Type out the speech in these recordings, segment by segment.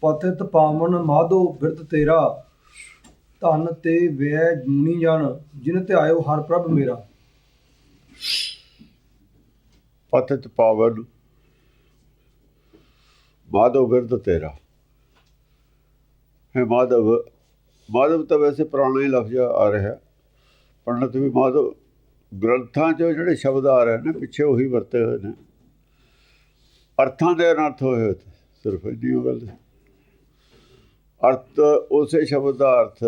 ਪਤਿਤ ਪਾਵਨ ਮਾਧੋ ਬਿਰਤ ਤੇਰਾ, ਧਨ ਤੇ ਵੈ ਮੁਨੀ ਜਨ ਜਿਨ ਧਿਆਇਓ ਹਰ ਪ੍ਰਭ ਮੇਰਾ। ਪਤਿਤ ਪਾਵਨ ਮਾਧਵ ਬਿਰਧ ਤੇਰਾ। ਹੈ ਮਾਧਵ ਮਾਧਵ ਤਾਂ ਵੈਸੇ ਪੁਰਾਣਾ ਹੀ ਲਫ਼ਜ਼ ਆ ਰਿਹਾ। ਪੰਡਤ ਵੀ ਮਾਧਵ ਗ੍ਰੰਥਾਂ 'ਚ ਜਿਹੜੇ ਸ਼ਬਦ ਆ ਰਹੇ ਨੇ, ਪਿੱਛੇ ਉਹੀ ਵਰਤੇ ਹੋਏ ਨੇ। ਅਰਥਾਂ ਦੇ ਅਨਰਥ ਹੋਏ ਹੋਏ ਸਿਰਫ ਇੰਨੀ ਉਹ ਗੱਲ। ਹੈ। ਅਰਥ ਉਸੇ ਸ਼ਬਦ ਦਾ ਅਰਥ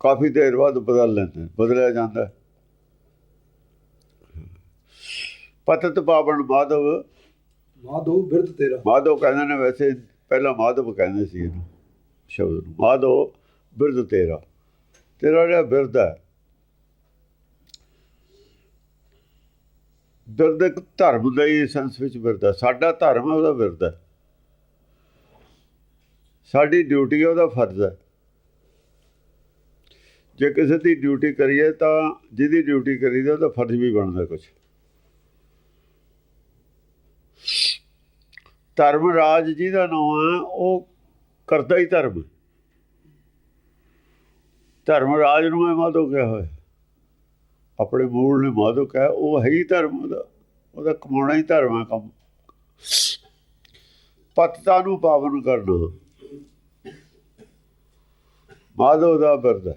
ਕਾਫੀ ਦੇਰ ਬਾਅਦ ਬਦਲ ਲੈਂਦੇ ਬਦਲਿਆ ਜਾਂਦਾ। ਪਤਿਤ ਪਾਵਨ ਮਾਧਵ ਮਾਧੋ ਬਿਰਤ ਤੇਰਾ। ਮਾਧਵ ਕਹਿੰਦੇ ਨੇ ਵੈਸੇ ਪਹਿਲਾਂ ਮਾਧਵ ਕਹਿੰਦੇ ਸੀ ਇਹਨੂੰ ਸ਼ਬਦ ਨੂੰ। ਮਾਧਵ ਬਿਰਧ ਤੇਰਾ। ਤੇਰਾ ਜਿਹੜਾ ਬਿਰਧ ਹੈ ਬਿਰਧ ਧਰਮ ਦਾ ਹੀ ਸੈਂਸ ਵਿੱਚ ਬਿਰਧ ਸਾਡਾ ਧਰਮ ਉਹਦਾ ਬਿਰਧ ਹੈ। ਸਾਡੀ ਡਿਊਟੀ ਹੈ ਉਹਦਾ ਫਰਜ਼ ਹੈ। ਜੇ ਕਿਸੇ ਦੀ ਡਿਊਟੀ ਕਰੀਏ ਤਾਂ ਜਿਹਦੀ ਡਿਊਟੀ ਕਰੀਦਾ ਉਹਦਾ ਫਰਜ਼ ਵੀ ਬਣਦਾ ਕੁਝ ਧਰਮ ਰਾਜ ਜਿਹਦਾ ਨਾਮ ਹੈ, ਉਹ ਕਰਦਾ ਹੀ ਧਰਮ। ਧਰਮ ਰਾਜ ਨੂੰ ਇਹ ਮਾਧੋ ਕਿਹਾ ਹੋਇਆ। ਆਪਣੇ ਮੂਲ ਨੇ ਮਾਧੋ ਕਿਹਾ, ਉਹ ਹੈ ਹੀ ਧਰਮ, ਉਹਦਾ ਉਹਦਾ ਕਮਾਉਣਾ ਹੀ ਧਰਮ ਹੈ ਕੰਮ। ਪਤਤਾ ਨੂੰ ਪਾਵਨ ਕਰਨਾ। ਮਾਧੋ ਦਾ ਬਿਰਦ ਹੈ।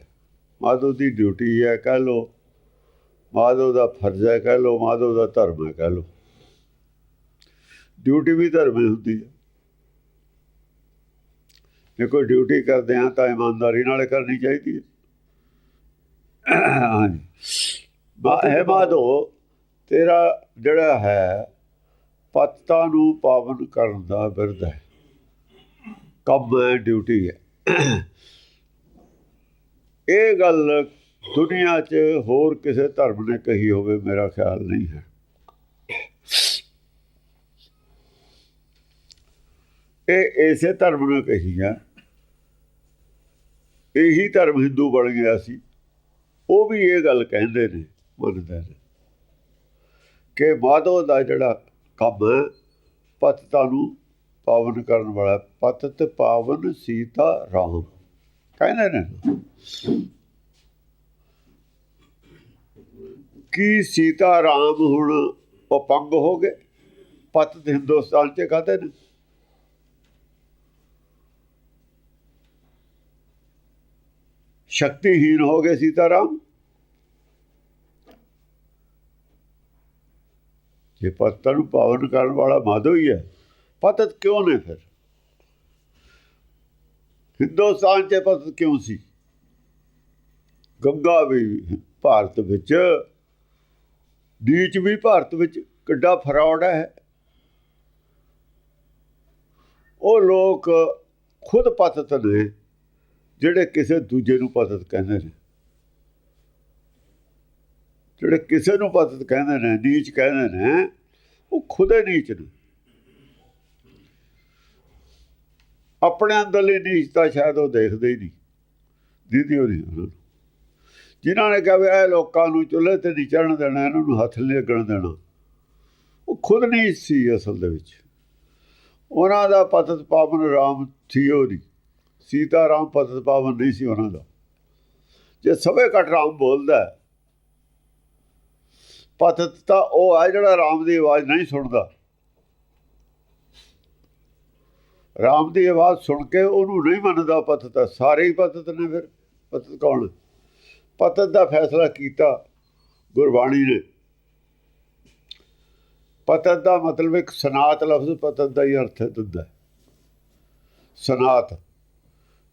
ਮਾਧੋ ਦੀ ਡਿਊਟੀ ਹੈ ਕਹਿ ਲੋ ਮਾਧੋ ਦਾ ਫਰਜ਼ ਹੈ ਕਹਿ ਲੋ ਮਾਧੋ ਦਾ ਧਰਮ ਹੈ ਕਹਿ ਲੋ ਡਿਊਟੀ ਵੀ ਧਰਮ ਹੁੰਦੀ ਹੈ। ਜੇ ਕੋਈ ਡਿਊਟੀ ਕਰਦੇ ਆ ਤਾਂ ਇਮਾਨਦਾਰੀ ਨਾਲ ਕਰਨੀ ਚਾਹੀਦੀ ਹੈ। ਹਾਂਜੀ। ਬਾ ਹੈ ਮਾਧੋ, ਤੇਰਾ ਜਿਹੜਾ ਹੈ ਪੱਤਾ ਨੂੰ ਪਾਵਨ ਕਰਨ ਦਾ ਬਿਰਧ ਹੈ। ਕੰਮ ਹੈ, ਡਿਊਟੀ ਹੈ। ਇਹ ਗੱਲ ਦੁਨੀਆ 'ਚ ਹੋਰ ਕਿਸੇ ਧਰਮ ਨੇ ਕਹੀ ਹੋਵੇ ਮੇਰਾ ਖਿਆਲ ਨਹੀਂ ਹੈ। ਇਹ ਇਸੇ ਧਰਮ ਨੇ ਕਹੀ ਆ। ਇਹੀ ਧਰਮ ਹਿੰਦੂ ਬਣ ਗਿਆ ਸੀ। ਉਹ ਵੀ ਇਹ ਗੱਲ ਕਹਿੰਦੇ ਨੇ ਮੰਨਦੇ ਨੇ ਕਿ ਮਾਧੋ ਦਾ ਜਿਹੜਾ ਕੰਮ ਹੈ, ਪਤਤਾ ਨੂੰ ਪਾਵਨ ਕਰਨ ਵਾਲਾ ਪਤਤ ਪਾਵਨ ਸੀਤਾ ਰਾਮ। ਕਹਿੰਦੇ ਨੇ ਕਿ ਸੀਤਾ ਰਾਮ ਹੁਣ ਅਪੰਗ ਹੋ ਗਏ? ਪਤ ਹਿੰਦੁਸਤਾਨ ਚ ਕਹਦੇ ਨੇ। ਸ਼ਕਤੀਹੀਨ ਹੋ ਗਏ ਸੀਤਾਰਾਮ। ਜੇ ਪਤਨ ਨੂੰ ਪਾਵਨ ਕਰਨ ਵਾਲਾ ਮਾਧੋ ਹੀ ਹੈ ਪਤਤ ਕਿਉਂ ਨੇ ਫਿਰ? ਹਿੰਦੁਸਤਾਨ 'ਚ ਪਤ ਕਿਉਂ ਸੀ? ਗੰਗਾ ਵੀ ਭਾਰਤ ਵਿੱਚ ਨੀਚ ਵੀ ਭਾਰਤ ਵਿੱਚ ਕਿੱਡਾ ਫਰਾਡ ਹੈ। ਉਹ ਲੋਕ ਖੁਦ ਪਤਤ ਨੇ, ਜਿਹੜੇ ਕਿਸੇ ਦੂਜੇ ਨੂੰ ਪਤਤ ਕਹਿੰਦੇ ਨੇ। ਜਿਹੜੇ ਕਿਸੇ ਨੂੰ ਪਤਤ ਕਹਿੰਦੇ ਨੇ, ਨੀਚ ਕਹਿੰਦੇ ਨੇ, ਉਹ ਖੁਦੇ ਨੀਚ ਨੇ। ਆਪਣੇ ਅੰਦਰਲੀ ਨੀਚਤਾ ਸ਼ਾਇਦ ਉਹ ਦੇਖਦੇ ਹੀ ਨਹੀਂ। ਦੀਦੀ ਉਹ ਨਹੀਂ ਉਹਨਾਂ ਨੂੰ। ਜਿਨ੍ਹਾਂ ਨੇ ਕਿਹਾ ਵੀ ਇਹ ਲੋਕਾਂ ਨੂੰ ਚੁੱਲ੍ਹੇ ਤੇ ਨਹੀਂ ਚੜਨ ਦੇਣਾ ਇਹਨਾਂ ਨੂੰ ਹੱਥ ਨਹੀਂ ਲੱਗਣ ਦੇਣਾ। ਉਹ ਖੁਦ ਨਹੀਂ ਸੀ ਅਸਲ ਦੇ ਵਿੱਚ। ਉਹਨਾਂ ਦਾ ਪਤਤ ਪਾਵਨ ਰਾਮ ਸੀ ਉਹ ਨਹੀਂ ਸੀਤਾ ਰਾਮ ਪਤਤ ਪਾਵਨ ਨਹੀਂ ਸੀ ਉਹਨਾਂ ਦਾ। ਜੇ ਸਵੇ ਘਟ ਰਾਮ ਬੋਲਦਾ ਹੈ, ਪਤਤ ਤਾਂ ਉਹ ਆ ਜਿਹੜਾ ਰਾਮ ਦੀ ਆਵਾਜ਼ ਨਹੀਂ ਸੁਣਦਾ। ਰਾਮ ਦੀ ਆਵਾਜ਼ ਸੁਣ ਕੇ ਉਹਨੂੰ ਨਹੀਂ ਮੰਨਦਾ ਪਤਤ, ਸਾਰੇ ਹੀ ਪਤਤ ਨੇ ਫਿਰ। ਪਤਤ ਕੌਣ? ਪਤਤ ਦਾ ਫੈਸਲਾ ਕੀਤਾ ਗੁਰਬਾਣੀ ਨੇ। ਪਤਤ ਦਾ ਮਤਲਬ ਇੱਕ ਸਨਾਤ ਲਫ਼ਜ਼, ਪਤਤ ਦਾ ਹੀ ਅਰਥ ਦਿੰਦਾ ਸਨਾਤ।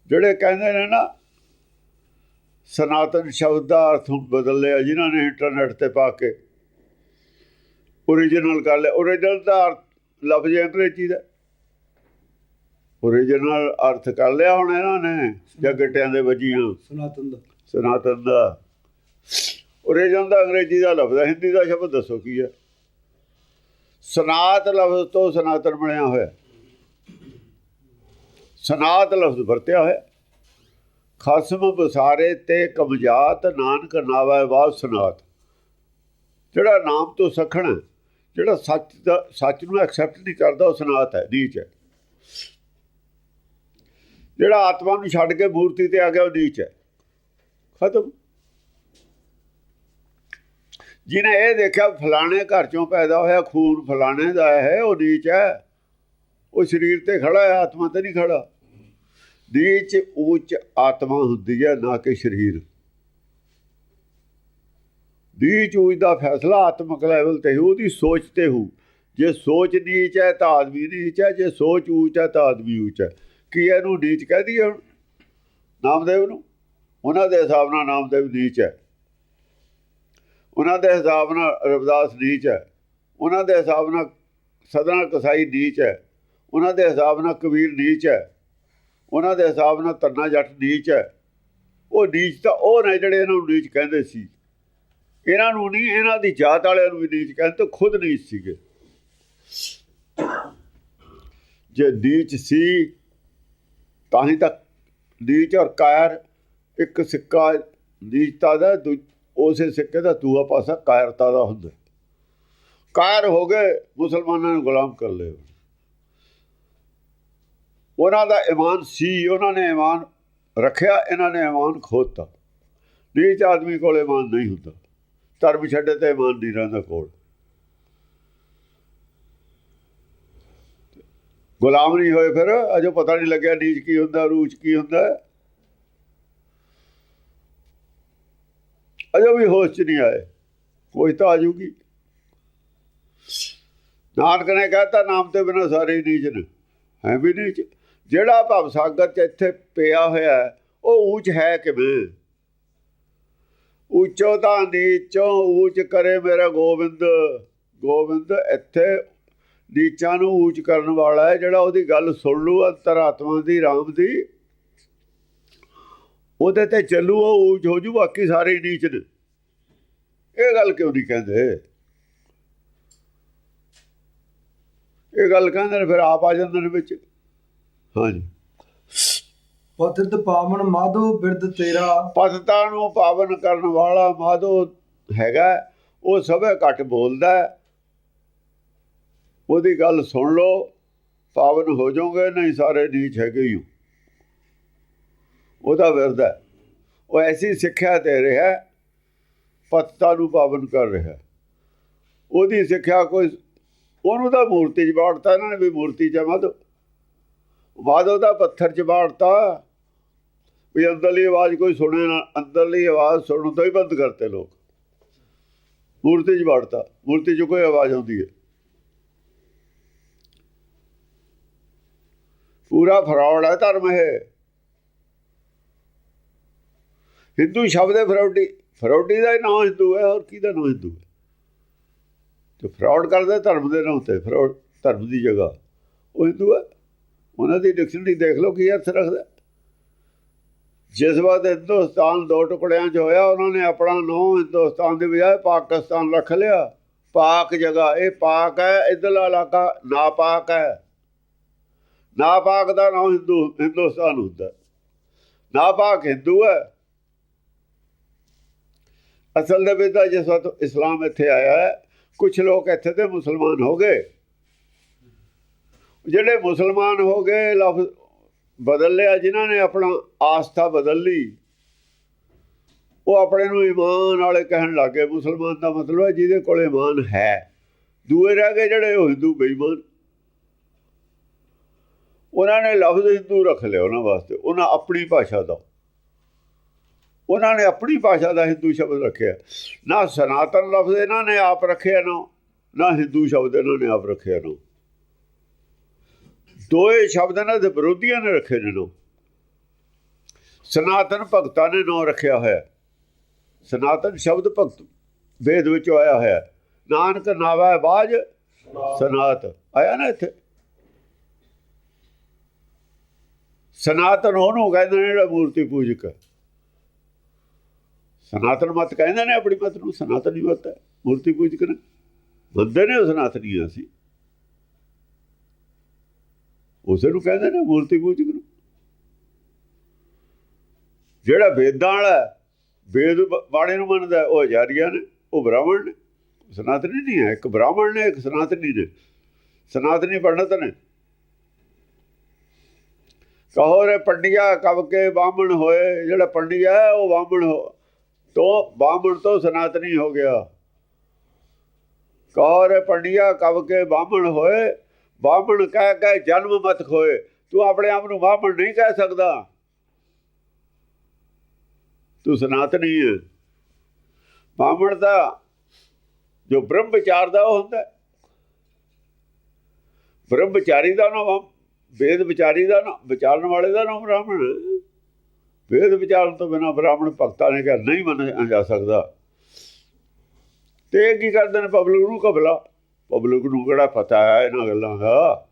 ਜਿਹੜੇ ਕਹਿੰਦੇ ਨੇ ਨਾ, ਸਨਾਤਨ ਸ਼ਬਦ ਦਾ ਅਰਥ ਹੁਣ ਬਦਲ ਲਿਆ, ਜਿਨ੍ਹਾਂ ਨੇ ਇੰਟਰਨੈਟ ਤੇ ਪਾ ਕੇ। ਓਰੀਜਨਲ ਕਰ ਲਿਆ। ਓਰੀਜਨਲ ਦਾ ਅਰਥ ਲਫ਼ਜ਼ ਹੈ ਅੰਗਰੇਜ਼ੀ ਦਾ। ਓਰੀਜਨਲ ਅਰਥ ਕਰ ਲਿਆ ਹੁਣ ਇਹਨਾਂ ਨੇ ਜਗਟਿਆਂ ਦੇ ਵੱਜੀਆਂ? ਸਨਾਤਨ ਦਾ। ਸਨਾਤਨ ਦਾ। ਓਰੀਜਨਲ ਦਾ ਅੰਗਰੇਜ਼ੀ ਦਾ ਲਫ਼ਜ਼ ਹੈ ਹਿੰਦੀ ਦਾ ਸ਼ਬਦ ਦੱਸੋ ਕੀ ਹੈ? ਸਨਾਤ ਲਫ਼ਜ਼ ਤੋਂ ਸਨਾਤਨ ਬਣਿਆ ਹੋਇਆ। ਸਨਾਤ ਲਫ਼ਜ਼ ਵਰਤਿਆ ਹੋਇਆ। ਖਸਮ ਬਸਾਰੇ ਤੇ ਕਮਜਾਤ ਨਾਨਕ ਨਾਵੈ ਵਾਹ ਸਨਾਤ। ਜਿਹੜਾ ਨਾਮ ਤੋਂ ਸਖਣਾ ਜਿਹੜਾ ਸੱਚ ਦਾ ਸੱਚ ਨੂੰ ਐਕਸੈਪਟ ਨਹੀਂ ਕਰਦਾ ਉਹ ਸਨਾਤ ਹੈ ਨੀਚ ਹੈ। ਜਿਹੜਾ ਆਤਮਾ ਨੂੰ ਛੱਡ ਕੇ ਮੂਰਤੀ ਤੇ ਆ ਗਿਆ ਉਹ ਨੀਚ ਹੈ। ਖਤਮ। ਜਿਹਨੇ ਇਹ ਦੇਖਿਆ ਫਲਾਣੇ ਘਰ ਚੋਂ ਪੈਦਾ ਹੋਇਆ, ਖੂਨ ਫਲਾਣੇ ਦਾ ਹੈ, ਉਹ ਨੀਚ ਹੈ। ਉਹ ਸਰੀਰ ਤੇ ਖੜਾ ਹੈ, ਆਤਮਾ ਤੇ ਨਹੀਂ ਖੜਾ। ਨੀਚ, ਉੱਚ ਆਤਮਾ ਹੁੰਦੀ ਹੈ, ਨਾ ਕਿ ਸਰੀਰ। ਨੀਚ, ਉੱਚ ਦਾ ਫੈਸਲਾ ਆਤਮਕ ਲੈਵਲ ਤੇ ਉਹਦੀ ਸੋਚ ਤੇ ਹੋ ਜੇ ਸੋਚ ਨੀਚ ਹੈ ਤਾਂ ਆਦਮੀ ਨੀਚ ਹੈ, ਜੇ ਸੋਚ ਉੱਚ ਹੈ ਤਾਂ ਆਦਮੀ ਉੱਚ ਹੈ। ਕੀ ਇਹਨੂੰ ਨੀਚ ਕਹਿ ਦਈਏ ਹੁਣ? ਨਾਮਦੇਵ ਨੂੰ? ਉਹਨਾਂ ਦੇ ਹਿਸਾਬ ਨਾਲ ਨਾਮਦੇਵ ਨੀਚ ਹੈ। ਉਹਨਾਂ ਦੇ ਹਿਸਾਬ ਨਾਲ ਰਵਿਦਾਸ ਨੀਚ ਹੈ। ਉਹਨਾਂ ਦੇ ਹਿਸਾਬ ਨਾਲ ਸਦਨਾ ਕਸਾਈ ਨੀਚ ਹੈ। ਉਹਨਾਂ ਦੇ ਹਿਸਾਬ ਨਾਲ ਕਬੀਰ ਨੀਚ ਹੈ। ਉਹਨਾਂ ਦੇ ਹਿਸਾਬ ਨਾਲ ਤਰਨਾ ਜੱਟ ਨੀਚ ਹੈ। ਉਹ ਨੀਚ ਤਾਂ ਉਹ ਨੇ ਜਿਹੜੇ ਇਹਨਾਂ ਨੂੰ ਨੀਚ ਕਹਿੰਦੇ ਸੀ। ਇਹਨਾਂ ਨੂੰ ਨਹੀਂ, ਇਹਨਾਂ ਦੀ ਜਾਤ ਵਾਲਿਆਂ ਨੂੰ ਵੀ ਨੀਚ ਕਹਿੰਦੇ ਤਾਂ ਖੁਦ ਨੀਚ ਸੀਗੇ। ਜੇ ਨੀਚ ਸੀ ਤਾਂ ਹੀ ਤਾਂ ਨੀਚ ਔਰ ਕਾਇਰ ਇੱਕ ਸਿੱਕਾ ਨੀਚਤਾ ਦਾ, ਦੂ- ਉਸੇ ਸਿੱਕੇ ਦਾ ਦੂਆ ਪਾਸਾ ਕਾਇਰਤਾ ਦਾ ਹੁੰਦਾ। ਕਾਇਰ ਹੋ ਗਏ, ਮੁਸਲਮਾਨਾਂ ਨੂੰ ਗੁਲਾਮ ਕਰ ਲਏ। ਉਹਨਾਂ ਦਾ ਇਮਾਨ ਸੀ, ਉਹਨਾਂ ਨੇ ਇਮਾਨ ਰੱਖਿਆ, ਇਹਨਾਂ ਨੇ ਈਮਾਨ ਖੋਤਾ। ਨੀਚ ਆਦਮੀ ਕੋਲ ਇਮਾਨ ਨਹੀਂ ਹੁੰਦਾ। ਧਰਮ ਛੱਡੇ ਤੇ ਇਮਾਨ ਨਹੀਂ ਰਹਿੰਦਾ ਕੋਲ। ਗੁਲਾਮ ਨਹੀਂ ਹੋਏ ਫਿਰ, ਅਜੇ ਪਤਾ ਨਹੀਂ ਲੱਗਿਆ ਨੀਚ ਕੀ ਹੁੰਦਾ, ਰੂਚ ਕੀ ਹੁੰਦਾ। ਅਜੋ ਵੀ ਹੋਸ਼ ਚ ਨਹੀਂ ਆਏ ਕੋਈ ਤਾਂ ਆਜੂਗੀ ਨਾਨਕ ਨੇ ਕਹਤਾ, ਨਾਮ ਤੇ ਬਿਨਾ ਸਾਰੇ ਨੀਚ ਨੇ, ਹੈ ਵੀ ਨੀਚ। ਜਿਹੜਾ ਭਵ ਸਾਗਰ ਚ ਇੱਥੇ ਪਿਆ ਹੋਇਆ ਉਹ ਊਚ ਹੈ ਕਿਵੇਂ? ਉੱਚੋ ਤਾਂ ਨੀਚੋਂ ਊਚ ਕਰੇ ਮੇਰਾ ਗੋਬਿੰਦ ਗੋਬਿੰਦ ਇੱਥੇ ਨੀਚਾਂ ਨੂੰ ਊਚ ਕਰਨ ਵਾਲਾ ਹੈ ਜਿਹੜਾ ਉਹਦੀ ਗੱਲ ਸੁਣ ਲੂ ਅੰਤਰਾਤਮਾ ਦੀ ਰਾਮ ਦੀ। ਉਹਦੇ ਤੇ ਚੱਲੂ ਉਹ ਊਚ ਹੋ ਜੂ ਬਾਕੀ ਸਾਰੇ ਨੀਚ ਨੇ। ਇਹ ਗੱਲ ਕਿਉਂ ਨਹੀਂ ਕਹਿੰਦੇ? ਇਹ ਗੱਲ ਕਹਿੰਦੇ ਫਿਰ ਆਪ ਆ ਜਾਂਦੇ ਨੇ ਵਿੱਚ। ਹਾਂਜੀ। ਪਤਿਤ ਪਾਵਨ ਮਾਧੋ ਬਿਰਦ ਤੇਰਾ। ਪਤਤਾ ਨੂੰ ਪਾਵਨ ਕਰਨ ਵਾਲਾ ਮਾਧੋ ਹੈਗਾ ਉਹ ਸਭੇ ਘੱਟ ਬੋਲਦਾ ਹੈ। ਉਹਦੀ ਗੱਲ ਸੁਣ ਲਓ, ਪਾਵਨ ਹੋ ਜਾਓਗੇ, ਨਹੀਂ ਸਾਰੇ ਨੀਚ ਹੈਗੇ ਹੀ ਉਹਦਾ ਵਿਰਧ ਹੈ। ਉਹ ਐਸੀ ਸਿੱਖਿਆ ਦੇ ਰਿਹਾ ਪਤਤਾ ਨੂੰ ਪਾਵਨ ਕਰ ਰਿਹਾ ਉਹਦੀ ਸਿੱਖਿਆ ਕੋਈ, ਉਹਨੂੰ ਤਾਂ ਮੂਰਤੀ ਚ ਬਾੜਤਾ, ਇਹਨਾਂ ਨੇ ਵੀ ਮੂਰਤੀ ਚ ਮਾਧੋ। ਮਾਧੋ ਦਾ ਪੱਥਰ ਚ ਬਾੜਤਾ, ਵੀ ਅੰਦਰਲੀ ਆਵਾਜ਼ ਕੋਈ ਸੁਣੇ ਨਾ, ਅੰਦਰਲੀ ਆਵਾਜ਼ ਸੁਣਨ ਤੋਂ ਹੀ ਬੰਦ ਕਰਤੇ ਲੋਕ। ਮੂਰਤੀ 'ਚ ਵੜਤਾ ਮੂਰਤੀ 'ਚ ਕੋਈ ਆਵਾਜ਼ ਆਉਂਦੀ ਹੈ। ਪੂਰਾ ਫਰਾਡ ਹੈ ਧਰਮ ਇਹ ਹਿੰਦੂ ਸ਼ਬਦ ਹੈ ਫਰੌਡੀ ਫਰੌਡੀ ਦਾ ਹੀ ਨਾਮ ਹਿੰਦੂ ਹੈ, ਹੋਰ ਕੀ ਦਾ ਨਾਮ ਹਿੰਦੂ ਹੈ? ਤੇ ਫਰਾਡ ਕਰਦੇ ਧਰਮ ਦੇ ਨਾਂ ਤੇ ਫਰਾਡ ਧਰਮ ਦੀ ਜਗ੍ਹਾ, ਉਹ ਹਿੰਦੂ ਹੈ। ਉਹਨਾਂ ਦੀ ਡਿਕਸ਼ਨਰੀ ਦੇਖ ਲਓ ਕੀ ਅਰਥ ਰੱਖਦਾ। ਜਿਸ ਵਾਰ ਹਿੰਦੁਸਤਾਨ ਦੋ ਟੁਕੜਿਆਂ 'ਚ ਹੋਇਆ, ਉਹਨਾਂ ਨੇ ਆਪਣਾ ਨਾਮ ਹਿੰਦੁਸਤਾਨ ਦੇ ਬਜਾਏ ਪਾਕਿਸਤਾਨ ਰੱਖ ਲਿਆ। ਪਾਕ ਜਗ੍ਹਾ, ਇਹ ਪਾਕ ਹੈ, ਇਧਰਲਾ ਇਲਾਕਾ ਨਾਪਾਕ ਹੈ। ਨਾਪਾਕ ਦਾ ਨਾਮ ਹਿੰਦੂ, ਹਿੰਦੁਸਤਾਨ ਹੁੰਦਾ। ਨਾਪਾਕ ਹਿੰਦੂ ਹੈ। ਅਸਲ ਦੇ ਵਿੱਚ ਤਾਂ ਜਿਸ ਵਕਤ ਇਸਲਾਮ ਇੱਥੇ ਆਇਆ ਹੈ ਕੁਝ ਲੋਕ ਇੱਥੇ ਤੇ ਮੁਸਲਮਾਨ ਹੋ ਗਏ। ਜਿਹੜੇ ਮੁਸਲਮਾਨ ਹੋ ਗਏ, ਲਫ਼ਜ਼ ਬਦਲ ਲਿਆ, ਜਿਨ੍ਹਾਂ ਨੇ ਆਪਣਾ ਆਸਥਾ ਬਦਲ ਲਈ, ਉਹ ਆਪਣੇ ਨੂੰ ਇਮਾਨ ਵਾਲੇ ਕਹਿਣ ਲੱਗੇ ਮੁਸਲਮਾਨ ਦਾ ਮਤਲਬ ਹੈ ਜਿਹਦੇ ਕੋਲ ਇਮਾਨ ਹੈ। ਦੂਏ ਰਹਿ ਗਏ ਜਿਹੜੇ ਉਹ ਹਿੰਦੂ ਬੇਈਮਾਨ। ਉਹਨਾਂ ਨੇ ਲਫ਼ਜ਼ ਹਿੰਦੂ ਰੱਖ ਲਿਆ ਉਹਨਾਂ ਵਾਸਤੇ, ਉਹਨਾਂ ਆਪਣੀ ਭਾਸ਼ਾ ਦਾ। ਉਹਨਾਂ ਨੇ ਆਪਣੀ ਭਾਸ਼ਾ ਦਾ ਹਿੰਦੂ ਸ਼ਬਦ ਰੱਖਿਆ। ਨਾ ਸਨਾਤਨ ਲਫ਼ਜ਼ ਇਹਨਾਂ ਨੇ ਆਪ ਰੱਖਿਆ ਨਾ ਨਾ ਹਿੰਦੂ ਸ਼ਬਦ ਇਹਨਾਂ ਨੇ ਆਪ ਰੱਖਿਆ ਨਾ। ਦੋਏ ਸ਼ਬਦ ਇਹਨਾਂ ਦੇ ਵਿਰੋਧੀਆਂ ਨੇ ਰੱਖੇ ਨੇ ਨੋ। ਸਨਾਤਨ ਭਗਤਾਂ ਨੇ ਨੋ ਰੱਖਿਆ ਹੋਇਆ। ਸਨਾਤਨ ਸ਼ਬਦ ਭਗਤ ਵੇਦ ਵਿੱਚ ਆਇਆ ਹੋਇਆ। ਨਾਨਕ ਨਾਵਾ ਬਾਜ, ਸਨਾਤ। ਆਇਆ ਨਾ ਇੱਥੇ? ਸਨਾਤਨ ਉਹਨੂੰ ਕਹਿੰਦੇ ਨੇ ਜਿਹੜਾ ਮੂਰਤੀ ਪੂਜਕ ਹੈ। ਸਨਾਤਨ ਮਤ ਕਹਿੰਦੇ ਨੇ ਆਪਣੀ ਮਤ ਨੂੰ, ਸਨਾਤਨੀ ਮਤ ਹੈ, ਮੂਰਤੀ ਪੂਜਕ ਨੇ। ਬੰਦੇ ਨੇ ਉਹ ਸਨਾਤਨੀ ਅਸੀਂ ਉਸੇ ਨੂੰ ਕਹਿੰਦੇ ਨੇ ਮੂਰਤੀ ਪੂਜਕ ਨੂੰ। ਜਿਹੜਾ ਵੇਦਾਂ ਵਾਲਾ ਵੇਦ ਬ- ਬਾਣੇ ਨੂੰ ਮੰਨਦਾ ਉਹ ਹਜ਼ਾਰੀਆਂ ਨੇ, ਉਹ ਬ੍ਰਾਹਮਣ ਨੇ। ਸਨਾਤਨੀ ਨਹੀਂ ਹੈ, ਇੱਕ ਬ੍ਰਾਹਮਣ ਨੇ, ਇੱਕ ਸਨਾਤਨੀ ਨੇ। ਸਨਾਤਨੀ ਪੰਡਤ ਨੇ। ਕਹੋ ਰੇ ਪੰਡਿਆ ਕਬ ਕੇ ਬਾਹਮਣ ਹੋਏ, ਜਿਹੜਾ ਪੰਡਿਆ ਹੈ ਉਹ ਬਾਹਮਣ ਹੋ, ਤੋਂ ਬਾਹਮਣ ਤੋਂ ਸਨਾਤਨੀ ਹੋ ਗਿਆ। ਕਹੋ ਰੇ ਪੰਡਿਆ ਕਬ ਕੇ ਬਾਹਮਣ ਹੋਏ, ਬਾਹਮਣ ਕਹਿ ਕੇ ਜਨਮ ਮਤ ਖੋਏ। ਤੂੰ ਆਪਣੇ ਆਪ ਨੂੰ ਬਾਹਮਣ ਨਹੀਂ ਕਹਿ ਸਕਦਾ। ਤੂੰ ਸਨਾਤਨੀ ਹੈ। ਬਾਹਮਣ ਦਾ ਜੋ ਬ੍ਰਹਮ ਵਿਚਾਰ ਦਾ ਉਹ ਹੁੰਦਾ ਹੈ। ਬ੍ਰਹਮ ਵਿਚਾਰੀ ਦਾ ਨਾਮ ਵੇਦ ਵਿਚਾਰੀ ਦਾ ਨਾ, ਵਿਚਾਰਨ ਵਾਲੇ ਦਾ ਨਾਮ ਬ੍ਰਾਹਮਣ ਵੇਦ ਵਿਚਾਰਨ ਤੋਂ ਬਿਨਾ ਬ੍ਰਾਹਮਣ ਭਗਤਾਂ ਨੇ ਘਰ ਨਹੀਂ ਮੰਨਿਆ ਜਾ ਸਕਦਾ। ਤੇ ਇਹ ਕੀ ਕਰਦੇ ਨੇ? ਪਬਲਿਕ ਨੂੰ ਕਬਲਾ ਪਬਲਿਕ ਨੂੰ ਕਿਹੜਾ ਪਤਾ ਹੈ ਇਹਨਾਂ ਗੱਲਾਂ ਦਾ?